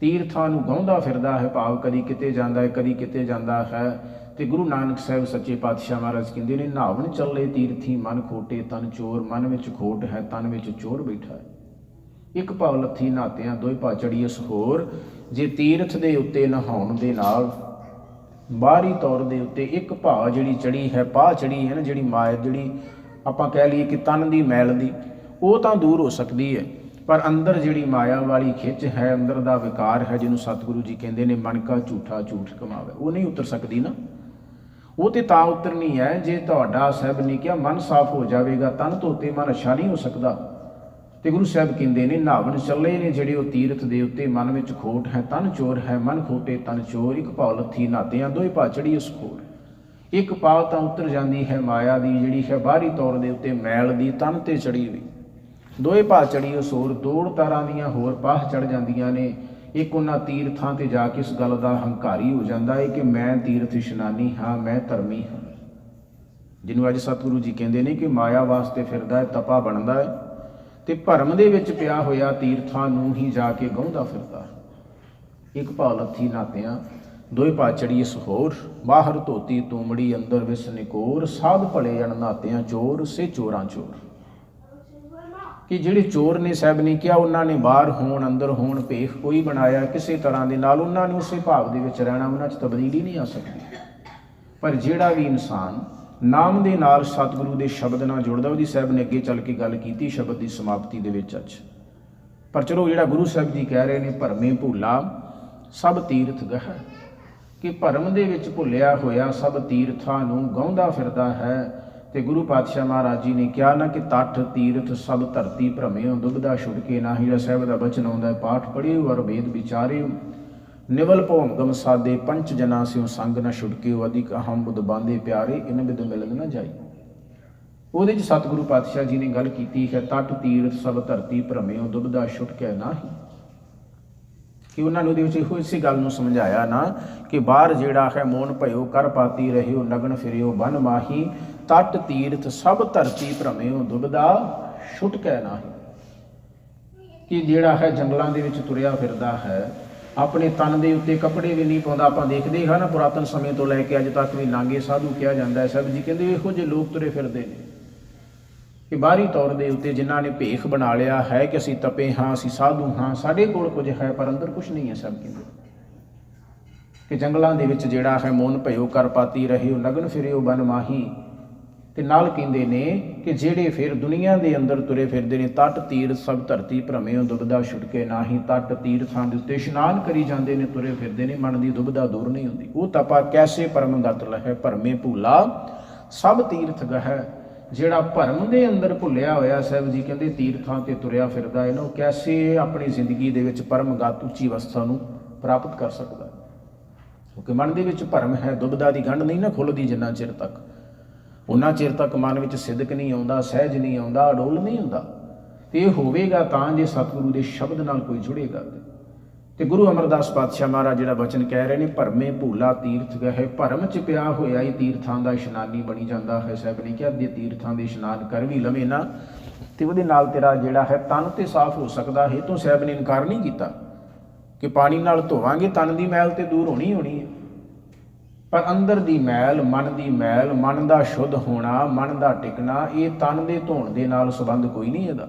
ਤੀਰਥਾਂ ਨੂੰ ਗਾਉਂਦਾ ਫਿਰਦਾ ਹੈ ਭਾਵ ਕਦੀ ਕਿਤੇ ਜਾਂਦਾ ਹੈ, ਕਦੀ ਕਿਤੇ ਜਾਂਦਾ ਹੈ। ਤੇ ਗੁਰੂ ਨਾਨਕ ਸਾਹਿਬ ਸੱਚੇ ਪਾਤਸ਼ਾਹ ਮਹਾਰਾਜ ਕਹਿੰਦੇ ਨੇ, ਨਾਵਣ ਚੱਲੇ ਤੀਰਥੀ, ਮਨ ਖੋਟੇ, ਤਨ ਚੋਰ, ਮਨ ਵਿੱਚ ਖੋਟ ਹੈ, ਤਨ ਵਿੱਚ ਚੋਰ ਬੈਠਾ ਹੈ। ਇੱਕ ਭਾਵ ਲੱਥੀ ਨਾਤਿਆਂ ਦੋਈ ਭਾ ਚੜੀਐਸ ਹੋਰ, ਜੇ ਤੀਰਥ ਦੇ ਉੱਤੇ ਨਹਾਉਣ ਦੇ ਨਾਲ ਬਾਹਰੀ ਤੌਰ ਦੇ ਉੱਤੇ ਇੱਕ ਭਾਵ ਜਿਹੜੀ ਚੜੀ ਹੈ ਪਾਹ ਚੜੀ ਹੈ ਨਾ, ਜਿਹੜੀ ਮਾਇ ਜਿਹੜੀ ਆਪਾਂ ਕਹਿ ਲਈਏ ਕਿ ਤਨ ਦੀ, ਮੈਲ ਦੀ, ਉਹ ਤਾਂ ਦੂਰ ਹੋ ਸਕਦੀ ਹੈ। ਪਰ ਅੰਦਰ ਜਿਹੜੀ ਮਾਇਆ ਵਾਲੀ ਖਿੱਚ ਹੈ, ਅੰਦਰ ਦਾ ਵਿਕਾਰ ਹੈ, ਜਿਹਨੂੰ ਸਤਿਗੁਰੂ ਜੀ ਕਹਿੰਦੇ ਨੇ, ਮਨ ਕਾ ਝੂਠਾ ਝੂਠ ਕਮਾਵੇ। ਉਹ ਨਹੀਂ ਉਤਰ ਸਕਦੀ ਨਾ। ਉਹ ਤੇ ਤਾਂ ਉਤਰਨੀ ਹੈ, ਜੇ ਤੁਹਾਡਾ ਸਾਹਿਬ ਨੇ ਕਿਹਾ, ਮਨ ਸਾਫ਼ ਹੋ ਜਾਵੇਗਾ, ਤਨ ਧੋਤੇ ਮਨ ਅੱਛਾ ਨਹੀਂ ਹੋ ਸਕਦਾ। ਤੇ ਗੁਰੂ ਸਾਹਿਬ ਕਹਿੰਦੇ ਨੇ ਨਾਵਣ ਚੱਲੇ ਨੇ ਜਿਹੜੇ ਉਹ ਤੀਰਥ ਦੇ ਉੱਤੇ ਮਨ ਵਿੱਚ ਖੋਟ ਹੈ, ਤਨ ਚੋਰ ਹੈ, ਮਨ ਖੋਟੇ ਤਨ ਚੋਰ, ਇੱਕ ਭਾਵ ਲੱਥੀ ਨਾਤਿਆਂ ਦੋਈ ਭਾ ਚੜੀ ਉਸ ਖੋੜ ਇੱਕ ਭਾਵ ਤਾਂ ਉਤਰ ਜਾਂਦੀ ਹੈ ਮਾਇਆ ਦੀ, ਜਿਹੜੀ ਹੈ ਬਾਹਰੀ ਤੌਰ ਦੇ ਉੱਤੇ ਮੈਲ ਦੀ, ਤਨ ਤੇ ਚੜੀ ਹੋਈ। ਦੋਏ ਭਾ ਚੜੀ ਉਸ ਹੋਰ ਦੌੜ ਤਾਰਾਂ ਦੀਆਂ ਹੋਰ ਪਾਹ ਚੜ ਜਾਂਦੀਆਂ ਨੇ। ਇੱਕ ਉਹਨਾਂ ਤੀਰਥਾਂ ਤੇ ਜਾ ਕੇ ਇਸ ਗੱਲ ਦਾ ਹੰਕਾਰੀ ਹੋ ਜਾਂਦਾ ਹੈ ਕਿ ਮੈਂ ਤੀਰਥ ਇਸ਼ਨਾਨੀ ਹਾਂ, ਮੈਂ ਧਰਮੀ ਹਾਂ। ਜਿਹਨੂੰ ਅੱਜ ਸਤਿਗੁਰੂ ਜੀ ਕਹਿੰਦੇ ਨੇ ਕਿ ਮਾਇਆ ਵਾਸਤੇ ਫਿਰਦਾ ਹੈ ਤਪਾ ਬਣਦਾ ਹੈ ਤੇ ਭਰਮ ਦੇ ਵਿੱਚ ਪਿਆ ਹੋਇਆ ਤੀਰਥਾਂ ਨੂੰ ਹੀ ਜਾ ਕੇ ਗਾਉਂਦਾ ਫਿਰਦਾ। ਇੱਕ ਭਾਵ ਨਾਤਿਆਂ, ਦੋਏ ਪਾ ਚੜੀ ਇਸ ਹੋਰ ਬਾਹਰ ਧੋਤੀ ਤੂਮੜੀ ਅੰਦਰ ਵਿਸ ਨਿਕੋਰ, ਸਾਧ ਭਲੇ ਅਣ ਨਾਤਿਆਂ ਚੋਰ, ਸੇ ਚੋਰਾਂ ਚੋਰ। ਕਿ ਜਿਹੜੇ ਚੋਰ ਨੇ ਸਾਹਿਬ ਨੇ ਕਿਹਾ, ਉਹਨਾਂ ਨੇ ਬਾਹਰ ਹੋਣ, ਅੰਦਰ ਹੋਣ, ਭੇਖ ਕੋਈ ਬਣਾਇਆ ਕਿਸੇ ਤਰ੍ਹਾਂ ਦੇ ਨਾਲ, ਉਹਨਾਂ ਨੂੰ ਉਸੇ ਭਾਵ ਦੇ ਵਿੱਚ ਰਹਿਣਾ, ਉਹਨਾਂ 'ਚ ਤਬਦੀਲੀ ਨਹੀਂ ਆ ਸਕਦੀ। ਪਰ ਜਿਹੜਾ ਵੀ ਇਨਸਾਨ ਨਾਮ ਦੇ ਨਾਲ ਸਤਿਗੁਰੂ ਦੇ ਸ਼ਬਦ ਨਾਲ ਜੁੜਦਾ, ਉਹਦੀ ਸਾਹਿਬ ਨੇ ਅੱਗੇ ਚੱਲ ਕੇ ਗੱਲ ਕੀਤੀ, ਸ਼ਬਦ ਦੀ ਸਮਾਪਤੀ ਦੇ ਵਿੱਚ ਅੱਜ। ਪਰ ਚਲੋ, ਜਿਹੜਾ ਗੁਰੂ ਸਾਹਿਬ ਜੀ ਕਹਿ ਰਹੇ ਨੇ, ਭਰਮੇ ਭੁੱਲਾ, ਸਭ ਤੀਰਥ ਗਹਿ। ਕਿ ਭਰਮ ਦੇ ਵਿੱਚ ਭੁੱਲਿਆ ਹੋਇਆ ਸਭ ਤੀਰਥਾਂ ਨੂੰ ਗਾਉਂਦਾ ਫਿਰਦਾ ਹੈ ਤੇ ਗੁਰੂ ਪਾਤਸ਼ਾਹ ਮਹਾਰਾਜ ਜੀ ਨੇ ਕਿਹਾ ਨਾ ਕਿ ਤੱਠ ਤੀਰਥ ਸਭ ਧਰਤੀ ਭ੍ਰਮਿਓ ਦੁਬਦਾ ਛੁਟਕੇ ਨਾਹੀ ਜਿਹੜਾ ਸਾਹਿਬ ਦਾ ਬਚਨ ਆਉਂਦਾ ਹੈ। ਪਾਠ ਪੜ੍ਹਿਓ ਵਰ ਵੇਦ ਵਿਚਾਰਿਓ। ਨਿਵਲ ਭੋਮ ਸਾਦੇ ਪੰਚ ਜਨਾ ਸਿਉ ਸੰਗ ਨ ਛੁਟਕਿਓ ਅਧਿਕ ਅਹੰ ਬੁੱਧ ਬਾਂਦੇ ਪਿਆਰੇ ਇਨ ਬਿਦ ਮਿਲਨ ਨ ਜਾਈ। ਉਹਦੇ ਚ ਸਤਿਗੁਰੂ ਪਾਤਸ਼ਾਹ ਜੀ ਨੇ ਗੱਲ ਕੀਤੀ ਹੈ ਤਟ ਤੀਰਥ ਸਭ ਧਰਤੀ ਭ੍ਰਮਿਓ ਦੁਬਦਾ ਛੁਟਕੇ ਨਾਹੀ ਕਿ ਉਹਨਾਂ ਨੂੰ ਉਹਦੇ ਵਿੱਚ ਇਹੋ ਇਸੇ ਗੱਲ ਨੂੰ ਸਮਝਾਇਆ ਨਾ ਕਿ ਬਾਹਰ ਜਿਹੜਾ ਹੈ, ਮੋਨ ਭਇਓ, ਕਰ ਪਾਤੀ ਰਹਿਓ ਨਗਨ ਫਿਰਿਓ, ਬਨ ਮਾਹੀ। ਤਟ ਤੀਰਥ ਸਭ ਧਰਤੀ ਭ੍ਰਮਿਓ ਦੁਬਦਾ ਛੁਟਕੈ ਨਾਹੀ। ਕਿ ਜਿਹੜਾ ਹੈ ਜੰਗਲਾਂ ਦੇ ਵਿੱਚ ਤੁਰਿਆ ਫਿਰਦਾ ਹੈ, ਆਪਣੇ ਤਨ ਦੇ ਉੱਤੇ ਕੱਪੜੇ ਵੀ ਨਹੀਂ ਪਾਉਂਦਾ। ਆਪਾਂ ਦੇਖਦੇ ਹਾਂ ਨਾ, ਪੁਰਾਤਨ ਸਮੇਂ ਤੋਂ ਲੈ ਕੇ ਅੱਜ ਤੱਕ ਵੀ ਨਾਂਗੇ ਸਾਧੂ ਕਿਹਾ ਜਾਂਦਾ ਹੈ। ਸਾਹਿਬ ਜੀ ਕਹਿੰਦੇ ਇਹੋ ਜਿਹੇ ਲੋਕ ਤੁਰੇ ਫਿਰਦੇ ਨੇ। ਕਿ ਬਾਹਰੀ ਤੌਰ ਦੇ ਉੱਤੇ ਜਿਨ੍ਹਾਂ ਨੇ ਭੇਖ ਬਣਾ ਲਿਆ ਹੈ ਕਿ ਅਸੀਂ ਤਪੇ ਹਾਂ, ਅਸੀਂ ਸਾਧੂ ਹਾਂ, ਸਾਡੇ ਕੋਲ ਕੁਝ ਹੈ, ਪਰ ਅੰਦਰ ਕੁਝ ਨਹੀਂ ਹੈ ਸਭ ਕਹਿੰਦੇ। ਕਿ ਜੰਗਲਾਂ ਦੇ ਵਿੱਚ ਜਿਹੜਾ ਹੈ ਮੋਨ ਭਇਓ, ਕਰ ਪਾਤੀ ਰਹਿਓ ਨਗਨ ਫਿਰਿਓ, ਬਨ ਮਾਹੀ। ਤੇ ਨਾਲ ਕਹਿੰਦੇ ਨੇ ਕਿ ਜਿਹੜੇ ਫਿਰ ਦੁਨੀਆ ਦੇ ਅੰਦਰ ਤੁਰੇ ਫਿਰਦੇ ਨੇ, ਤਟ, ਤੀਰ ਸਭ ਧਰਤੀ ਭ੍ਰਮਿਓ ਦੁਬਦਾ ਛੁਟਕੇ ਨਾਹੀ, ਤਟ ਤੀਰਥਾਂ ਦੇ ਉੱਤੇ ਇਸ਼ਨਾਨ ਕਰੀ ਜਾਂਦੇ ਨੇ, ਤੁਰੇ ਫਿਰਦੇ ਨੇ, ਮਨ ਦੀ ਦੁਬਦਾ ਦੂਰ ਨਹੀਂ ਹੁੰਦੀ। ਉਹ ਤਪਾ ਕੈਸੇ ਪਰਮਗਤ ਲਹੈ, ਭਰਮੇ ਭੂਲਾ, ਸਭ ਤੀਰਥ ਗਹਿ, ਜਿਹੜਾ ਭਰਮ ਦੇ ਅੰਦਰ ਭੁੱਲਿਆ ਹੋਇਆ ਸਾਹਿਬ ਜੀ ਕਹਿੰਦੇ ਤੀਰਥਾਂ ਤੇ ਤੁਰਿਆ ਫਿਰਦਾ ਇਹਨੂੰ ਕੈਸੇ ਆਪਣੀ ਜ਼ਿੰਦਗੀ ਦੇ ਵਿੱਚ ਪਰਮਗਤ ਉੱਚੀ ਅਵਸਥਾ ਨੂੰ ਪ੍ਰਾਪਤ ਕਰ ਸਕਦਾ? ਕਿਉਂਕਿ ਮਨ ਦੇ ਵਿੱਚ ਭਰਮ ਹੈ, ਦੁਬਦਾ ਦੀ ਗੰਢ ਨਹੀਂ ਨਾ ਖੁੱਲਦੀ ਜਿੰਨਾ ਚਿਰ ਤੱਕ। ਉਹਨਾਂ ਚਿਰ ਤੱਕ ਮਨ ਵਿੱਚ ਸਿਦਕ ਨਹੀਂ ਆਉਂਦਾ, ਸਹਿਜ ਨਹੀਂ ਆਉਂਦਾ, ਅਡੋਲ ਨਹੀਂ ਹੁੰਦਾ। ਤੇ ਇਹ ਹੋਵੇਗਾ ਤਾਂ ਜੇ ਸਤਿਗੁਰੂ ਦੇ ਸ਼ਬਦ ਨਾਲ ਕੋਈ ਜੁੜੇਗਾ ਤੇ। ਗੁਰੂ ਅਮਰਦਾਸ ਪਾਤਸ਼ਾਹ ਮਹਾਰਾਜ ਜਿਹੜਾ ਬਚਨ ਕਹਿ ਰਹੇ ਨੇ, ਭਰਮੇ ਭੂਲਾ ਤੀਰਥ ਗਏ ਭਰਮ ਚ ਪਿਆ ਹੋਇਆ ਹੀ ਤੀਰਥਾਂ ਦਾ ਇਸ਼ਨਾਨੀ ਬਣੀ ਜਾਂਦਾ ਹੈ। ਸਾਹਿਬ ਨੇ ਕਿਹਾ ਜੇ ਤੀਰਥਾਂ ਦੇ ਇਸ਼ਨਾਨ ਕਰ ਵੀ ਲਵੇਂ ਨਾ, ਤੇ ਉਹਦੇ ਨਾਲ ਤੇਰਾ ਜਿਹੜਾ ਹੈ ਤਨ ਤੇ ਸਾਫ਼ ਹੋ ਸਕਦਾ। ਹੈ ਤੋਂ ਸਾਹਿਬ ਨੇ ਇਨਕਾਰ ਨਹੀਂ ਕੀਤਾ ਕਿ ਪਾਣੀ ਨਾਲ ਧੋਵਾਂਗੇ, ਤਨ ਦੀ ਮੈਲ ਤੇ ਦੂਰ ਹੋਣੀ ਹੋਣੀ ਹੈ। ਪਰ ਅੰਦਰ ਦੀ ਮੈਲ, ਮਨ ਦੀ ਮੈਲ, ਮਨ ਦਾ ਸ਼ੁੱਧ ਹੋਣਾ, ਮਨ ਦਾ ਟਿਕਣਾ, ਇਹ ਤਨ ਦੇ ਧੋਣ ਦੇ ਨਾਲ ਸੰਬੰਧ ਕੋਈ ਨਹੀਂ ਇਹਦਾ।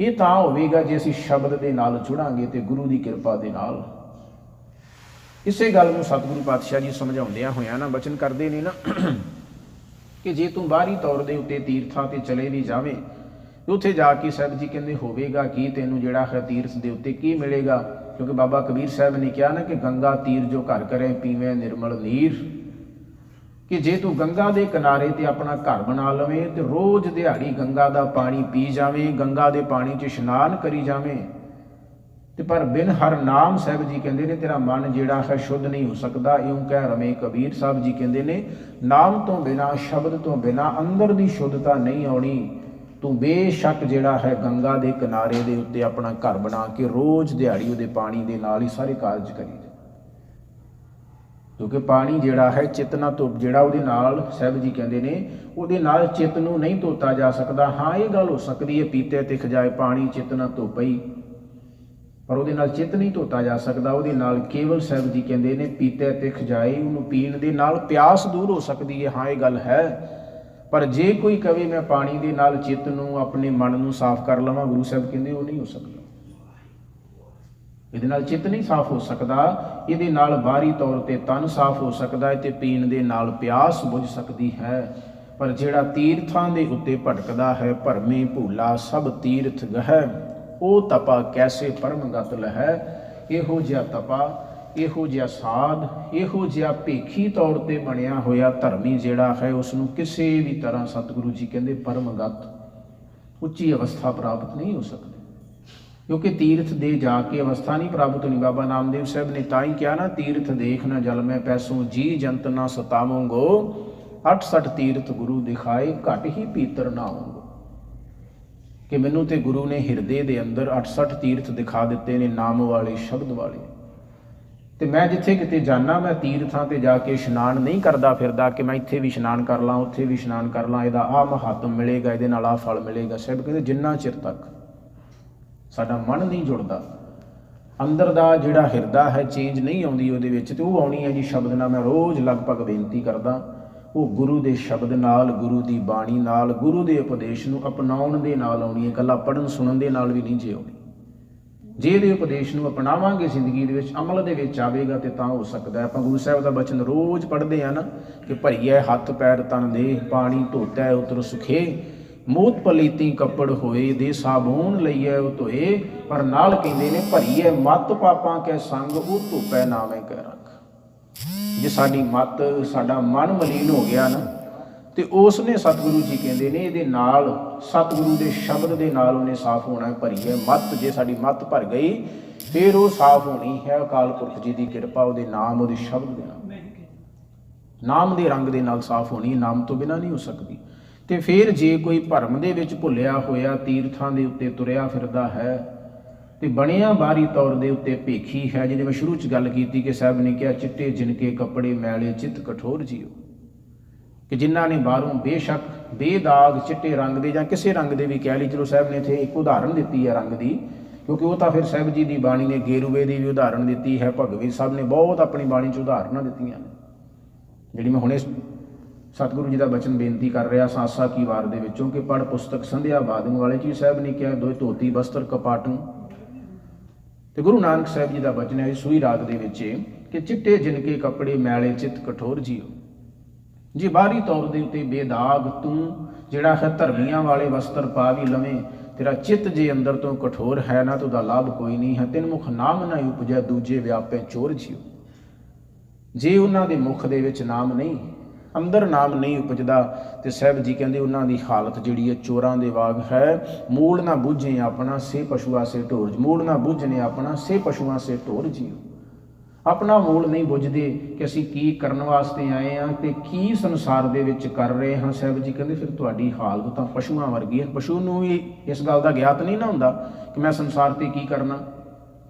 ਇਹ ਤਾਂ ਹੋਵੇਗਾ ਜੇ ਅਸੀਂ ਸ਼ਬਦ ਦੇ ਨਾਲ ਜੁੜਾਂਗੇ ਤੇ ਗੁਰੂ ਦੀ ਕਿਰਪਾ ਦੇ ਨਾਲ। ਇਸੇ ਗੱਲ ਨੂੰ ਸਤਿਗੁਰੂ ਪਾਤਸ਼ਾਹ ਜੀ ਸਮਝਾਉਂਦਿਆਂ ਹੋਇਆਂ ਨਾ, ਬਚਨ ਕਰਦੇ ਨੇ ਨਾ, ਕਿ ਜੇ ਤੂੰ ਬਾਹਰੀ ਤੌਰ ਦੇ ਉੱਤੇ ਤੀਰਥਾਂ ਤੇ ਚਲੇ ਵੀ ਜਾਵੇਂ ਉੱਥੇ ਜਾ ਕੇ ਸਾਹਿਬ ਜੀ ਕਹਿੰਦੇ, ਹੋਵੇਗਾ ਕੀ ਤੈਨੂੰ ਜਿਹੜਾ ਹੈ ਤੀਰਥ ਦੇ ਉੱਤੇ ਕੀ ਮਿਲੇਗਾ? ਕਿਉਂਕਿ ਬਾਬਾ ਕਬੀਰ ਸਾਹਿਬ ਨੇ ਕਿਹਾ ਨਾ ਕਿ ਗੰਗਾ ਤੀਰ ਜੋ ਘਰ ਕਰੇ, ਪੀਵੇਂ ਨਿਰਮਲ ਨੀਰ। ਕਿ ਜੇ ਤੂੰ ਗੰਗਾ ਦੇ ਕਿਨਾਰੇ ਤੇ ਆਪਣਾ ਘਰ ਬਣਾ ਲਵੇਂ, ਤੇ ਰੋਜ਼ ਦਿਹਾੜੀ ਗੰਗਾ ਦਾ ਪਾਣੀ ਪੀ ਜਾਵੇਂ, ਗੰਗਾ ਦੇ ਪਾਣੀ 'ਚ ਇਸ਼ਨਾਨ ਕਰੀ ਜਾਵੇਂ। ਤੇ ਪਰ ਬਿਨ ਹਰ ਨਾਮ ਸਾਹਿਬ ਜੀ ਕਹਿੰਦੇ ਨੇ, ਤੇਰਾ ਮਨ ਜਿਹੜਾ ਹੈ ਸ਼ੁੱਧ ਨਹੀਂ ਹੋ ਸਕਦਾ। ਇਉਂ ਕਹਿ ਰਮੇ ਕਬੀਰ ਸਾਹਿਬ ਜੀ ਕਹਿੰਦੇ ਨੇ, ਨਾਮ ਤੋਂ ਬਿਨਾ, ਸ਼ਬਦ ਤੋਂ ਬਿਨਾ ਅੰਦਰ ਦੀ ਸ਼ੁੱਧਤਾ ਨਹੀਂ ਆਉਣੀ। ਤੂੰ ਬੇਸ਼ੱਕ ਜਿਹੜਾ ਹੈ ਗੰਗਾ ਦੇ ਕਿਨਾਰੇ ਦੇ ਉੱਤੇ ਆਪਣਾ ਘਰ ਬਣਾ ਕੇ ਰੋਜ਼ ਦਿਹਾੜੀ ਉਹਦੇ ਪਾਣੀ ਦੇ ਨਾਲ ਹੀ ਸਾਰੇ ਕਾਰਜ ਕਰੀ ਜਾ। ਕਿਉਂਕਿ ਪਾਣੀ ਜਿਹੜਾ ਹੈ ਚਿਤਨਾ ਤੋਂ ਜਿਹੜਾ ਉਹਦੇ ਨਾਲ ਸਾਹਿਬ ਜੀ ਕਹਿੰਦੇ ਨੇ, ਉਹਦੇ ਨਾਲ ਚਿੱਤ ਨੂੰ ਨਹੀਂ ਧੋਤਾ ਜਾ ਸਕਦਾ। ਹਾਂ, ਇਹ ਗੱਲ ਹੋ ਸਕਦੀ ਹੈ, ਪੀਤੇ ਤਿਖ ਜਾਏ ਪਾਣੀ ਚਿਤਨਾ ਤੋਂ ਪਈ ਪਰ ਉਹਦੇ ਨਾਲ ਚਿੱਤ ਨਹੀਂ ਧੋਤਾ ਜਾ ਸਕਦਾ। ਉਹਦੇ ਨਾਲ ਕੇਵਲ ਸਾਹਿਬ ਜੀ ਕਹਿੰਦੇ ਨੇ, ਪੀਤੇ ਤਿਖ ਜਾਏ ਉਹਨੂੰ ਪੀਣ ਦੇ ਨਾਲ ਪਿਆਸ ਦੂਰ ਹੋ ਸਕਦੀ ਹੈ। ਹਾਂ, ਇਹ ਗੱਲ ਹੈ। ਪਰ ਜੇ ਕੋਈ ਕਵੇ ਮੈਂ ਪਾਣੀ ਦੇ ਨਾਲ ਚਿੱਤ ਨੂੰ, ਆਪਣੇ ਮਨ ਨੂੰ ਸਾਫ਼ ਕਰ ਲਵਾਂ, ਗੁਰੂ ਸਾਹਿਬ ਕਹਿੰਦੇ ਉਹ ਨਹੀਂ ਹੋ ਸਕਦਾ। ਇਹਦੇ ਨਾਲ ਚਿੱਤ ਨਹੀਂ ਸਾਫ਼ ਹੋ ਸਕਦਾ, ਇਹਦੇ ਨਾਲ ਬਾਹਰੀ ਤੌਰ ਤੇ ਤਨ ਸਾਫ਼ ਹੋ ਸਕਦਾ ਹੈ ਤੇ ਪੀਣ ਦੇ ਨਾਲ ਪਿਆਸ ਬੁਝ ਸਕਦੀ ਹੈ। ਪਰ ਜਿਹੜਾ ਤੀਰਥਾਂ ਦੇ ਉੱਤੇ ਭਟਕਦਾ ਹੈ, ਭਰਮੇ ਭੂਲਾ ਸਭ ਤੀਰਥ ਗਹਿ, ਉਹ ਤਪਾ ਕੈਸੇ ਪਰਮਗਤ ਲਹੈ ਇਹੋ ਜਿਹਾ ਤਪਾ ਇਹੋ ਜਿਹਾ ਸਾਧ, ਇਹੋ ਜਿਹਾ ਭੇਖੀ ਤੌਰ ਤੇ ਬਣਿਆ ਹੋਇਆ ਧਰਮੀ ਜਿਹੜਾ ਹੈ ਉਸ ਨੂੰ ਕਿਸੇ ਵੀ ਤਰ੍ਹਾਂ ਸਤਿਗੁਰੂ ਜੀ ਕਹਿੰਦੇ ਪਰਮਗਤ ਉੱਚੀ ਅਵਸਥਾ ਪ੍ਰਾਪਤ ਨਹੀਂ ਹੋ ਸਕਦੀ। ਕਿਉਂਕਿ ਤੀਰਥ ਦੇ ਜਾ ਕੇ ਅਵਸਥਾ ਨਹੀਂ ਪ੍ਰਾਪਤ ਹੋਣੀ। ਬਾਬਾ ਨਾਮਦੇਵ ਸਾਹਿਬ ਨੇ ਤਾਂ ਹੀ ਕਿਹਾ ਨਾ, ਤੀਰਥ ਦੇਖ ਨਾ ਜਲ ਮੈਂ ਪੈਸੋਂ ਜੀ ਜੰਤ ਨਾ ਸਤਾਵੋਂਗੋ 68 ਤੀਰਥ ਗੁਰੂ ਦਿਖਾਏ, ਘਟ ਹੀ ਪੀਤਰ ਨਾ ਹੋਂਗੋ ਕਿ ਮੈਨੂੰ ਤੇ ਗੁਰੂ ਨੇ ਹਿਰਦੇ ਦੇ ਅੰਦਰ 68 ਤੀਰਥ ਦਿਖਾ ਦਿੱਤੇ ਨੇ ਨਾਮ ਵਾਲੇ, ਸ਼ਬਦ ਵਾਲੇ। ਤੇ ਮੈਂ ਜਿੱਥੇ ਕਿਤੇ ਜਾਣਾ ਮੈਂ ਤੀਰਥਾਂ ਤੇ ਜਾ ਕੇ ਇਸ਼ਨਾਨ ਨਹੀਂ ਕਰਦਾ ਫਿਰਦਾ ਕਿ ਮੈਂ ਇੱਥੇ ਵੀ ਇਸ਼ਨਾਨ ਕਰ ਲਾਂ, ਉੱਥੇ ਵੀ ਇਸ਼ਨਾਨ ਕਰ ਲਾਂ, ਇਹਦਾ ਆ ਮਹੱਤਵ ਮਿਲੇਗਾ, ਇਹਦੇ ਨਾਲ ਆ ਫਲ ਮਿਲੇਗਾ। ਸਭ ਕਹਿੰਦੇ ਜਿੰਨਾ ਚਿਰ ਤੱਕ ਸਾਡਾ ਮਨ ਨਹੀਂ ਜੁੜਦਾ, ਅੰਦਰ ਦਾ ਜਿਹੜਾ ਹਿਰਦਾ ਹੈ, ਚੇਂਜ ਨਹੀਂ ਆਉਂਦੀ ਉਹਦੇ ਵਿੱਚ, ਤੇ ਉਹ ਆਉਣੀ ਹੈ ਜੀ ਸ਼ਬਦ ਨਾਲ ਮੈਂ ਰੋਜ਼ ਲਗਭਗ ਬੇਨਤੀ ਕਰਦਾ, ਉਹ ਗੁਰੂ ਦੇ ਸ਼ਬਦ ਨਾਲ, ਗੁਰੂ ਦੀ ਬਾਣੀ ਨਾਲ, ਗੁਰੂ ਦੇ ਉਪਦੇਸ਼ ਨੂੰ ਅਪਣਾਉਣ ਦੇ ਨਾਲ ਆਉਣੀ ਹੈ ਇਕੱਲਾ ਪੜਨ ਸੁਣਨ ਦੇ ਨਾਲ ਵੀ ਨਹੀਂ ਜੇ ਆਉਣੀ ਜੇ ਇਹਦੇ ਉਪਦੇਸ਼ ਨੂੰ ਅਪਣਾਵਾਂਗੇ, ਜ਼ਿੰਦਗੀ ਦੇ ਵਿੱਚ ਅਮਲ ਦੇ ਵਿੱਚ ਆਵੇਗਾ ਤੇ ਤਾਂ ਹੋ ਸਕਦਾ ਹੈ। ਆਪਾਂ ਗੁਰੂ ਸਾਹਿਬ ਦਾ ਬਚਨ ਰੋਜ਼ ਪੜ੍ਹਦੇ ਆ ਨਾ ਕਿ ਭਰੀਏ ਹੱਥ, ਪੈਰ, ਤਨ ਦੇ ਪਾਣੀ ਧੋਤੈ, ਉਤਰ ਸੁਖੇ। ਮੋਤ ਪਲੀਤੀ ਕੱਪੜ ਹੋਏ, ਦੇ ਸਾਬੂਨ ਲਈਐ, ਉਹ ਧੋਏ। ਪਰ ਨਾਲ ਕਹਿੰਦੇ ਨੇ ਭਰੀਏ ਮਤ ਪਾਪਾਂ ਕੈ ਸੰਗ, ਉਹ ਧੋਪੈ ਨਾਵੇਂ ਕੈ ਰੱਖ। ਜੇ ਸਾਡੀ ਮਤ, ਸਾਡਾ ਮਨ ਮਲੀਨ ਹੋ ਗਿਆ ਨਾ ਤੇ ਉਸ ਨੇ ਸਤਿਗੁਰੂ ਜੀ ਕਹਿੰਦੇ ਨੇ ਇਹਦੇ ਨਾਲ ਸਤਿਗੁਰੂ ਦੇ ਸ਼ਬਦ ਦੇ ਨਾਲ ਉਹਨੇ ਸਾਫ਼ ਹੋਣਾ ਭਰੀ ਹੈ। ਮਤ ਜੇ ਸਾਡੀ ਮਤ ਭਰ ਗਈ ਫਿਰ ਉਹ ਸਾਫ਼ ਹੋਣੀ ਹੈ। ਅਕਾਲ ਪੁਰਖ ਜੀ ਦੀ ਕਿਰਪਾ ਉਹਦੇ ਨਾਮ ਉਹਦੇ ਸ਼ਬਦ ਦੇ ਨਾਲ। ਨਾਮ ਦੇ ਰੰਗ ਦੇ ਨਾਲ ਸਾਫ਼ ਹੋਣੀ ਨਾਮ ਤੋਂ ਬਿਨਾ ਨਹੀਂ ਹੋ ਸਕਦੀ। ਤੇ ਫਿਰ ਜੇ ਕੋਈ ਭਰਮ ਦੇ ਵਿੱਚ ਭੁੱਲਿਆ ਹੋਇਆ ਤੀਰਥਾਂ ਦੇ ਉੱਤੇ ਤੁਰਿਆ ਫਿਰਦਾ ਹੈ ਤੇ ਬਣਿਆ ਬਾਰੀ ਤੌਰ ਦੇ ਉੱਤੇ ਭੇਖੀ ਹੈ ਜਿਹਦੇ ਮੈਂ ਸ਼ੁਰੂ ਚ ਗੱਲ ਕੀਤੀ ਕਿ ਸਾਹਿਬ ਨੇ ਕਿਹਾ ਚਿੱਟੇ ਜਿਨਕੇ ਕੱਪੜੇ ਮੈਲੇ ਚਿੱਤ ਕਠੋਰ ਜੀਓ। ਕਿ ਜਿਨ੍ਹਾਂ ਨੇ ਬਾਹਰੋਂ ਬੇਸ਼ੱਕ ਬੇਦਾਗ ਚਿੱਟੇ ਰੰਗ ਦੇ ਜਾਂ ਕਿਸੇ ਰੰਗ ਦੇ ਵੀ ਕਹਿ ਲਈ, ਚਲੋ ਸਾਹਿਬ ਨੇ ਇੱਥੇ ਇੱਕ ਉਦਾਹਰਨ ਦਿੱਤੀ ਹੈ ਰੰਗ ਦੀ, ਕਿਉਂਕਿ ਉਹ ਤਾਂ ਫਿਰ ਸਾਹਿਬ ਜੀ ਦੀ ਬਾਣੀ ਨੇ ਗੇਰੂਵੇ ਦੀ ਵੀ ਉਦਾਹਰਨ ਦਿੱਤੀ ਹੈ ਭਗਵੀ ਸਾਹਿਬ ਨੇ ਬਹੁਤ ਆਪਣੀ ਬਾਣੀ 'ਚ ਉਦਾਹਰਨਾਂ ਦਿੱਤੀਆਂ ਨੇ। ਜਿਹੜੀ ਮੈਂ ਹੁਣੇ ਸਤਿਗੁਰੂ ਜੀ ਦਾ ਬਚਨ ਬੇਨਤੀ ਕਰ ਰਿਹਾ ਸਾਸਾ ਕੀ ਵਾਰ ਦੇ ਵਿੱਚੋਂ ਕਿ ਪੜ ਪੁਸਤਕ ਸੰਧਿਆ ਬਾਦਮ ਵਾਲੇ ਜੀ ਸਾਹਿਬ ਨੇ ਕਿਹਾ, ਦੋਏ ਧੋਤੀ ਬਸਤਰ ਕਪਾਟੂ। ਤੇ ਗੁਰੂ ਨਾਨਕ ਸਾਹਿਬ ਜੀ ਦਾ ਬਚਨ ਹੈ, ਸੂਈ ਰਾਗ ਦੇ ਵਿੱਚ ਕਿ ਚਿੱਟੇ ਜਿਨਕੇ ਕੱਪੜੇ ਮੈਲੇ ਚਿੱਤ ਕਠੋਰ ਜੀਓ। ਜੇ ਬਾਹਰੀ ਤੌਰ ਦੇ ਉੱਤੇ ਬੇਦਾਗ ਤੂੰ, ਜਿਹੜਾ ਹੈ ਧਰਮੀਆਂ ਵਾਲੇ ਵਸਤਰ ਪਾ ਵੀ ਲਵੇਂ, ਤੇਰਾ ਚਿੱਤ ਜੇ ਅੰਦਰ ਤੋਂ ਕਠੋਰ ਹੈ ਨਾ, ਤਾਂ ਉਹਦਾ ਲਾਭ ਕੋਈ ਨਹੀਂ ਹੈ। ਤਿੰਨ ਮੁਖ ਨਾਮ ਨਾ ਉਪਜੈ, ਦੂਜੇ ਵਿਆਪੇ ਚੋਰ ਜੀਓ ਜੇ ਉਹਨਾਂ ਦੇ ਮੁਖ ਦੇ ਵਿੱਚ ਨਾਮ ਨਹੀਂ, ਅੰਦਰ ਨਾਮ ਨਹੀਂ ਉਪਜਦਾ, ਤੇ ਸਾਹਿਬ ਜੀ ਕਹਿੰਦੇ ਉਹਨਾਂ ਦੀ ਹਾਲਤ ਜਿਹੜੀ ਹੈ ਚੋਰਾਂ ਦੇ ਵਾਂਗ ਹੈ। ਮੂਲ ਨਾ ਬੁੱਝੇ ਆਪਣਾ, ਸੇ ਪਸ਼ੂਆ ਸੇ ਢੋਰ। ਮੂਲ ਨਾ ਬੁੱਝਨੇ ਆਪਣਾ, ਸੇ ਪਸ਼ੂਆ ਸੇ ਢੋਰ ਜੀਓ ਆਪਣਾ ਮੂਲ ਨਹੀਂ ਬੁੱਝਦੇ ਕਿ ਅਸੀਂ ਕੀ ਕਰਨ ਵਾਸਤੇ ਆਏ ਹਾਂ ਤੇ ਕੀ ਸੰਸਾਰ ਦੇ ਵਿੱਚ ਕਰ ਰਹੇ ਹਾਂ। ਸਾਹਿਬ ਜੀ ਕਹਿੰਦੇ, ਫਿਰ ਤੁਹਾਡੀ ਹਾਲਤ ਤਾਂ ਪਸ਼ੂਆਂ ਵਰਗੀ ਹੈ। ਪਸ਼ੂ ਨੂੰ ਵੀ ਇਸ ਗੱਲ ਦਾ ਗਿਆਤ ਨਹੀਂ ਨਾ ਹੁੰਦਾ ਕਿ ਮੈਂ ਸੰਸਾਰ ਤੇ ਕੀ ਕਰਨਾ।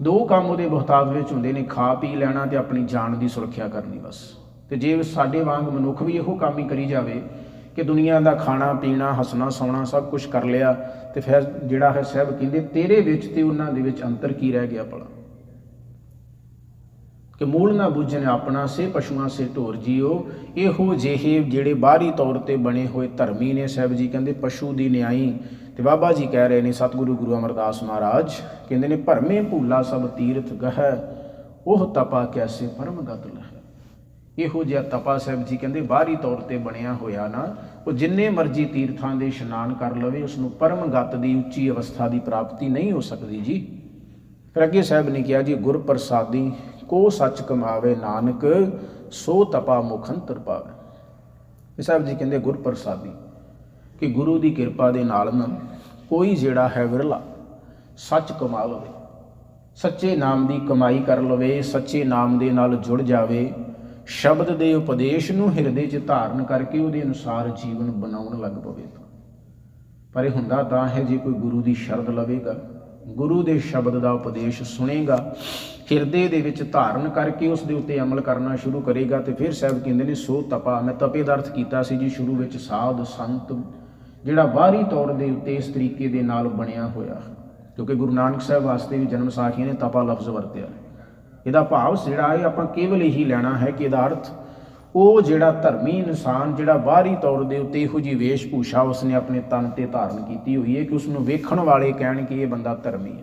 ਦੋ ਕੰਮ ਉਹਦੇ ਬਹੁਤਾਤ ਵਿੱਚ ਹੁੰਦੇ ਨੇ, ਖਾ ਪੀ ਲੈਣਾ ਤੇ ਆਪਣੀ ਜਾਨ ਦੀ ਸੁਰੱਖਿਆ ਕਰਨੀ ਬਸ। ਤੇ ਜੇ ਸਾਡੇ ਵਾਂਗ ਮਨੁੱਖ ਵੀ ਇਹੋ ਕੰਮ ਹੀ ਕਰੀ ਜਾਵੇ ਕਿ ਦੁਨੀਆ ਦਾ ਖਾਣਾ, ਪੀਣਾ, ਹੱਸਣਾ, ਸੌਣਾ ਸਭ ਕੁਝ ਕਰ ਲਿਆ ਤੇ ਫਿਰ ਜਿਹੜਾ ਹੈ, ਸਾਹਿਬ ਕਹਿੰਦੇ, ਤੇਰੇ ਵਿੱਚ ਤੇ ਉਹਨਾਂ ਦੇ ਵਿੱਚ ਅੰਤਰ ਕੀ ਰਹਿ ਗਿਆ ਭਲਾ? ਕਿ ਮੂਲ ਨਾ ਬੁੱਝਣ ਆਪਣਾ ਸੇ ਪਸ਼ੂਆਂ ਸੇ ਢੋਰ ਜੀਓ। ਇਹੋ ਜਿਹੇ ਜਿਹੜੇ ਬਾਹਰੀ ਤੌਰ ਤੇ ਬਣੇ ਹੋਏ ਧਰਮੀ ਨੇ ਸਾਹਿਬ ਜੀ, ਕਹਿੰਦੇ ਪਸ਼ੂ ਦੀ ਨਿਆਈ। ਤੇ ਬਾਬਾ ਜੀ ਕਹਿ ਰਹੇ ਨੇ, ਸਤਿਗੁਰੂ ਗੁਰੂ ਅਮਰਦਾਸ ਮਹਾਰਾਜ, ਕਹਿੰਦੇ ਨੇ, ਭਰਮੇ ਭੂਲਾ ਸਭ ਤੀਰਥ ਗਹਿ, ਉਹ ਤਪਾ ਕੈਸੇ ਪਰਮਗਤ ਲਹਿ ਇਹੋ ਜਿਹਾ ਤਪਾ ਸਾਹਿਬ ਜੀ, ਕਹਿੰਦੇ, ਬਾਹਰੀ ਤੌਰ ਤੇ ਬਣਿਆ ਹੋਇਆ ਨਾ, ਉਹ ਜਿੰਨੇ ਮਰਜ਼ੀ ਤੀਰਥਾਂ ਦੇ ਇਸ਼ਨਾਨ ਕਰ ਲਵੇ, ਉਸ ਨੂੰ ਪਰਮਗਤ ਦੀ ਉੱਚੀ ਅਵਸਥਾ ਦੀ ਪ੍ਰਾਪਤੀ ਨਹੀਂ ਹੋ ਸਕਦੀ ਜੀ। ਫਿਰ ਅੱਗੇ ਸਾਹਿਬ ਨੇ ਕਿਹਾ ਜੀ ਗੁਰ ਪ੍ਰਸਾਦੀ ਕੋ ਸੱਚ ਕਮਾਵੇ ਨਾਨਕ, ਸੋ ਤਪਾ ਮੁਖੰਤਰ ਪਾਵੇ। ਇਹ ਸਾਹਿਬ ਜੀ ਕਹਿੰਦੇ ਗੁਰ ਪ੍ਰਸਾਦੀ ਕਿ ਗੁਰੂ ਦੀ ਕਿਰਪਾ ਦੇ ਨਾਲ ਨਾ ਕੋਈ ਜਿਹੜਾ ਹੈ ਵਿਰਲਾ ਸੱਚ ਕਮਾ ਲਵੇ, ਸੱਚੇ ਨਾਮ ਦੀ ਕਮਾਈ ਕਰ ਲਵੇ, ਸੱਚੇ ਨਾਮ ਦੇ ਨਾਲ ਜੁੜ ਜਾਵੇ, ਸ਼ਬਦ ਦੇ ਉਪਦੇਸ਼ ਨੂੰ ਹਿਰਦੇ 'ਚ ਧਾਰਨ ਕਰਕੇ ਉਹਦੇ ਅਨੁਸਾਰ ਜੀਵਨ ਬਣਾਉਣ ਲੱਗ ਪਵੇ ਪਰ ਇਹ ਹੁੰਦਾ ਤਾਂ ਹੈ ਜੇ ਕੋਈ ਗੁਰੂ ਦੀ ਸ਼ਰਦ ਲਵੇਗਾ। ਗੁਰੂ ਦੇ ਸ਼ਬਦ ਦਾ ਉਪਦੇਸ਼ ਸੁਣੇਗਾ, ਹਿਰਦੇ ਦੇ ਵਿੱਚ ਧਾਰਨ ਕਰਕੇ ਉਸ ਦੇ ਉੱਤੇ ਅਮਲ ਕਰਨਾ ਸ਼ੁਰੂ ਕਰੇਗਾ ਤੇ ਫਿਰ ਸਾਹਿਬ ਕਹਿੰਦੇ ਨੇ, ਸੋ ਤਪਾ। ਮੈਂ ਤਪੇ ਦਾ ਅਰਥ ਕੀਤਾ ਸੀ ਜੀ, ਸ਼ੁਰੂ ਵਿੱਚ ਸਾਧ, ਸੰਤ, ਜਿਹੜਾ ਬਾਹਰੀ ਤੌਰ ਦੇ ਉੱਤੇ ਇਸ ਤਰੀਕੇ ਦੇ ਨਾਲ ਬਣਿਆ ਹੋਇਆ। ਕਿਉਂਕਿ ਗੁਰੂ ਨਾਨਕ ਸਾਹਿਬ ਵਾਸਤੇ ਵੀ ਜਨਮ ਸਾਖੀ ਨੇ ਤਪਾ ਲਫ਼ਜ਼ ਵਰਤਿਆ। ਇਹਦਾ ਭਾਵ ਜਿਹੜਾ ਹੈ, ਆਪਾਂ ਕੇਵਲ ਇਹੀ ਲੈਣਾ ਹੈ ਕਿ ਇਹਦਾ ਅਰਥ ਉਹ ਜਿਹੜਾ ਧਰਮੀ ਇਨਸਾਨ ਜਿਹੜਾ ਬਾਹਰੀ ਤੌਰ ਦੇ ਉੱਤੇ ਇਹੋ ਜੀ ਵੇਸ਼ ਭੂਸ਼ਾ ਉਸਨੇ ਆਪਣੇ ਤਨ ਤੇ ਧਾਰਨ ਕੀਤੀ ਹੋਈ ਹੈ ਕਿ ਉਸ ਨੂੰ ਵੇਖਣ ਵਾਲੇ ਕਹਿਣ ਕਿ ਇਹ ਬੰਦਾ ਧਰਮੀ ਹੈ।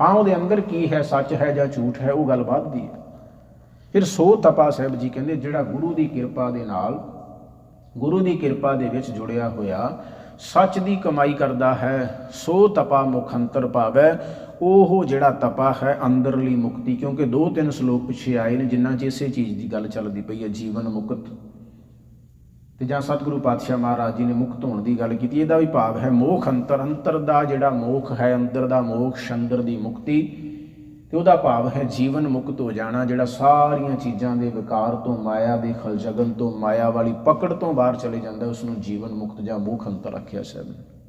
ਹਾਂ, ਉਹਦੇ ਅੰਦਰ ਕੀ ਹੈ, ਸੱਚ ਹੈ ਜਾਂ ਝੂਠ ਹੈ, ਉਹ ਗੱਲ ਬਾਅਦ ਦੀ ਹੈ। ਫਿਰ ਸੋ ਤਪਾ ਸਾਹਿਬ ਜੀ ਕਹਿੰਦੇ, ਜਿਹੜਾ ਗੁਰੂ ਦੀ ਕਿਰਪਾ ਦੇ ਨਾਲ, ਗੁਰੂ ਦੀ ਕਿਰਪਾ ਦੇ ਵਿੱਚ ਜੁੜਿਆ ਹੋਇਆ, ਸੱਚ ਦੀ ਕਮਾਈ ਕਰਦਾ ਹੈ, ਸੋ ਤਪਾ ਮੁਖੰਤਰ ਪਾਵੈ ਉਹ ਜਿਹੜਾ ਤਪਾ ਹੈ ਅੰਦਰਲੀ ਮੁਕਤੀ, ਕਿਉਂਕਿ ਦੋ ਤਿੰਨ ਸ਼ਲੋਕ ਪਿੱਛੇ ਆਏ ਨੇ ਜਿਨ੍ਹਾਂ 'ਚ ਇਸੇ ਚੀਜ਼ ਦੀ ਗੱਲ ਚੱਲਦੀ ਪਈ ਹੈ, ਜੀਵਨ ਮੁਕਤ। ਤੇ ਜਾਂ ਸਤਿਗੁਰੂ ਪਾਤਸ਼ਾਹ ਮਹਾਰਾਜ ਜੀ ਨੇ ਮੁਕਤ ਹੋਣ ਦੀ ਗੱਲ ਕੀਤੀ, ਇਹਦਾ ਵੀ ਭਾਵ ਹੈ ਮੋਖ ਅੰਤਰ ਅੰਤਰ ਦਾ ਜਿਹੜਾ ਮੋਖ ਹੈ, ਅੰਦਰ ਦਾ ਮੋਖ ਅੰਦਰ ਦੀ ਮੁਕਤੀ, ਤੇ ਉਹਦਾ ਭਾਵ ਹੈ ਜੀਵਨ ਮੁਕਤ ਹੋ ਜਾਣਾ, ਜਿਹੜਾ ਸਾਰੀਆਂ ਚੀਜ਼ਾਂ ਦੇ ਵਿਕਾਰ ਤੋਂ ਮਾਇਆ ਦੇ ਖਲਜਗਨ ਤੋਂ, ਮਾਇਆ ਵਾਲੀ ਪਕੜ ਤੋਂ ਬਾਹਰ ਚਲੇ ਜਾਂਦਾ ਉਸ ਨੂੰ ਜੀਵਨ ਮੁਕਤ ਜਾਂ ਮੋਖ ਅੰਤਰ ਆਖਿਆ ਸਾਹਿਬ ਨੇ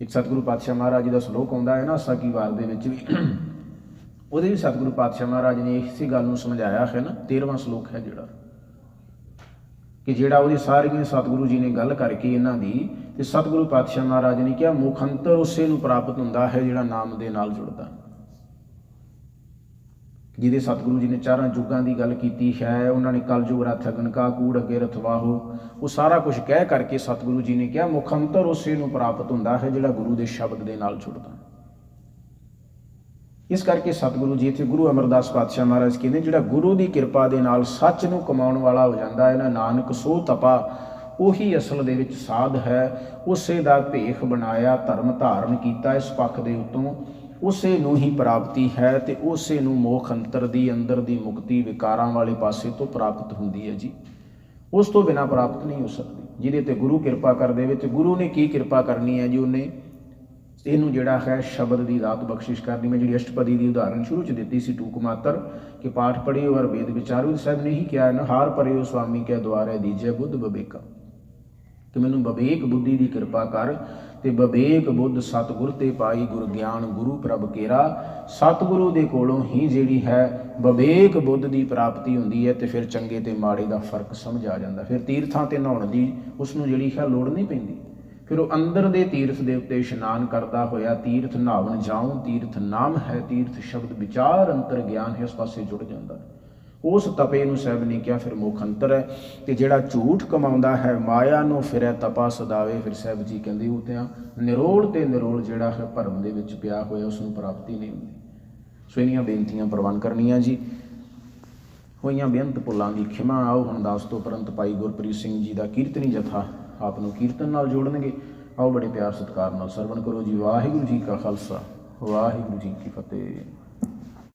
ਇੱਕ ਸਤਿਗੁਰੂ ਪਾਤਸ਼ਾਹ ਮਹਾਰਾਜ ਜੀ ਦਾ ਸ਼ਲੋਕ ਆਉਂਦਾ ਹੈ ਨਾ ਸਾਕੀ ਵਾਰ ਦੇ ਵਿੱਚ। ਵੀ ਉਹਦੇ ਵੀ ਸਤਿਗੁਰੂ ਪਾਤਸ਼ਾਹ ਮਹਾਰਾਜ ਨੇ ਇਸੇ ਗੱਲ ਨੂੰ ਸਮਝਾਇਆ ਹੈ ਨਾ 13ਵਾਂ ਸ਼ਲੋਕ ਹੈ ਜਿਹੜਾ। ਕਿ ਜਿਹੜਾ ਉਹਦੀ ਸਾਰੀਆਂ ਸਤਿਗੁਰੂ ਜੀ ਨੇ ਗੱਲ ਕਰਕੇ ਇਹਨਾਂ ਦੀ, ਤੇ ਸਤਿਗੁਰੂ ਪਾਤਸ਼ਾਹ ਮਹਾਰਾਜ ਨੇ ਕਿਹਾ ਮੁਖੰਤਰ ਉਸੇ ਨੂੰ ਪ੍ਰਾਪਤ ਹੁੰਦਾ ਹੈ ਜਿਹੜਾ ਨਾਮ ਦੇ ਨਾਲ ਜੁੜਦਾ। ਜਿਹਦੇ ਸਤਿਗੁਰੂ ਜੀ ਨੇ ਚਾਰਾਂ ਯੁੱਗਾਂ ਦੀ ਗੱਲ ਕੀਤੀ ਹੈ ਉਹਨਾਂ ਨੇ ਕਲਯੁਗ, ਰਥ ਅਗਨਕਾ ਕੂੜ, ਅਗੇ ਰਥਵਾਹੋ ਉਹ ਸਾਰਾ ਕੁਝ ਕਹਿ ਕਰਕੇ ਸਤਿਗੁਰੂ ਜੀ ਨੇ ਕਿਹਾ, ਮੁਖੰਤਰ ਉਸੇ ਨੂੰ ਪ੍ਰਾਪਤ ਹੁੰਦਾ ਹੈ ਜਿਹੜਾ ਗੁਰੂ ਦੇ ਸ਼ਬਦ ਦੇ ਨਾਲ ਜੁੜਦਾ ਇਸ ਕਰਕੇ ਸਤਿਗੁਰੂ ਜੀ ਇੱਥੇ ਗੁਰੂ ਅਮਰਦਾਸ ਪਾਤਸ਼ਾਹ ਮਹਾਰਾਜ ਕਹਿੰਦੇ ਜਿਹੜਾ ਗੁਰੂ ਦੀ ਕਿਰਪਾ ਦੇ ਨਾਲ ਸੱਚ ਨੂੰ ਕਮਾਉਣ ਵਾਲਾ ਹੋ ਜਾਂਦਾ ਹੈ ਨਾ ਨਾਨਕ ਸੋ ਤਪਾ, ਉਹੀ ਅਸਲ ਦੇ ਵਿੱਚ ਸਾਧ ਹੈ, ਉਸੇ ਦਾ ਭੇਖ ਬਣਾਇਆ, ਧਰਮ ਧਾਰਨ ਕੀਤਾ, ਇਸ ਪੱਖ ਦੇ ਉਤੋਂ ਉਸੇ ਨੂੰ ਹੀ ਪ੍ਰਾਪਤੀ ਹੈ ਤੇ ਉਸੇ ਨੂੰ ਮੋਖ ਅੰਤਰ ਦੀ, ਅੰਦਰ ਦੀ ਮੁਕਤੀ ਵਿਕਾਰਾਂ ਵਾਲੇ ਪਾਸੇ ਤੋਂ ਪ੍ਰਾਪਤ ਹੁੰਦੀ ਹੈ ਜੀ। ਉਸ ਤੋਂ ਬਿਨਾ ਪ੍ਰਾਪਤ ਨਹੀਂ ਹੋ ਸਕਦੀ। ਜਿਹਦੇ ਤੇ ਗੁਰੂ ਕਿਰਪਾ ਕਰਦੇ ਵਿੱਚ ਗੁਰੂ ਨੇ ਕੀ ਕਿਰਪਾ ਕਰਨੀ ਹੈ ਜੀ ਉਹਨੇ? ਇਹਨੂੰ ਜਿਹੜਾ ਹੈ ਸ਼ਬਦ ਦੀ ਦਾਤ ਬਖਸ਼ਿਸ਼ ਕਰਨੀ। ਮੈਂ ਜਿਹੜੀ ਅਸ਼ਟਪਦੀ ਦੀ ਉਦਾਹਰਨ ਸ਼ੁਰੂ ਚ ਦਿੱਤੀ ਸੀ ਟੂਕ ਮਾਤਰ, ਕਿ ਪਾਠ ਪੜ੍ਹਿਓ ਔਰ ਵੇਦ ਵਿਚਾਰੋ ਸਾਹਿਬ ਨੇ ਹੀ ਕਿਹਾ, ਨਾ ਹਾਰ ਪਰਿਓ ਸੁਆਮੀ ਕੇ ਦੁਆਰੇ ਦੀਜੇ ਬੁੱਧ ਬਵੇਕਾ ਕਿ ਮੈਨੂੰ ਬਵੇਕ ਬੁੱਧੀ ਦੀ ਕਿਰਪਾ ਕਰ ਤੇ ਬਵੇਕ ਬੁੱਧ ਸਤਿਗੁਰ ਤੇ ਪਾਈ ਗੁਰ ਗਿਆਨ ਗੁਰੂ ਪ੍ਰਭ ਕੇਰਾ, ਸਤਿਗੁਰੂ ਦੇ ਕੋਲੋਂ ਹੀ ਜਿਹੜੀ ਹੈ ਬਵੇਕ ਬੁੱਧ ਦੀ ਪ੍ਰਾਪਤੀ ਹੁੰਦੀ ਹੈ ਤੇ ਫਿਰ ਚੰਗੇ ਤੇ ਮਾੜੇ ਦਾ ਫ਼ਰਕ ਸਮਝ ਆ ਜਾਂਦਾ। ਫਿਰ ਤੀਰਥਾਂ ਤੇ ਨਹਾਉਣ ਦੀ ਉਸ ਨੂੰ ਜਿਹੜੀ ਹੈ ਲੋੜ ਨਹੀਂ ਪੈਂਦੀ। ਫਿਰ ਉਹ ਅੰਦਰ ਦੇ ਤੀਰਥ ਦੇ ਉੱਤੇ ਇਸ਼ਨਾਨ ਕਰਦਾ ਹੋਇਆ ਤੀਰਥ ਨਹਾਵਣ ਜਾਉ ਤੀਰਥ ਨਾਮ ਹੈ, ਤੀਰਥ ਸ਼ਬਦ ਵਿਚਾਰ, ਅੰਤਰ ਗਿਆਨ ਹੈ, ਉਸ ਪਾਸੇ ਜੁੜ ਜਾਂਦਾ। ਹੈ ਉਸ ਤਪੇ ਨੂੰ ਸਾਹਿਬ ਨੇ ਕਿਹਾ, ਫਿਰ ਮੁਖ ਅੰਤਰ ਹੈ ਤੇ ਜਿਹੜਾ ਝੂਠ ਕਮਾਉਂਦਾ ਹੈ, ਮਾਇਆ ਨੂੰ ਫਿਰੈ ਤਪਾ ਸਦਾਵੇ ਫਿਰ ਸਾਹਿਬ ਜੀ ਕਹਿੰਦੇ, ਉਹ ਤੇ ਨਿਰੋਲ ਤੇ ਨਿਰੋਲ ਜਿਹੜਾ ਹੈ ਭਰਮ ਦੇ ਵਿੱਚ ਪਿਆ ਹੋਇਆ, ਉਸ ਨੂੰ ਪ੍ਰਾਪਤੀ ਨਹੀਂ ਹੁੰਦੀ। ਸੋ ਇਹਨੀਆਂ ਬੇਨਤੀਆਂ ਪ੍ਰਵਾਨ ਕਰਨੀਆਂ ਜੀ। ਹੋਈਆਂ ਬੇਅੰਤ ਭੁੱਲਾਂ ਦੀ ਖਿਮਾ ਆਓ। ਹੁਣ ਦਾਸ ਤੋਂ ਪਰੰਤ ਪਾਈ ਗੁਰਪ੍ਰੀਤ ਸਿੰਘ ਜੀ ਦਾ ਕੀਰਤਨੀ ਜਥਾ ਆਪ ਨੂੰ ਕੀਰਤਨ ਨਾਲ ਜੋੜਨਗੇ। ਆਓ ਬੜੇ ਪਿਆਰ ਸਤਿਕਾਰ ਨਾਲ ਸਰਵਣ ਕਰੋ ਜੀ। ਵਾਹਿਗੁਰੂ ਜੀ ਕਾ ਖਾਲਸਾ, ਵਾਹਿਗੁਰੂ ਜੀ ਕੀ ਫਤਿਹ।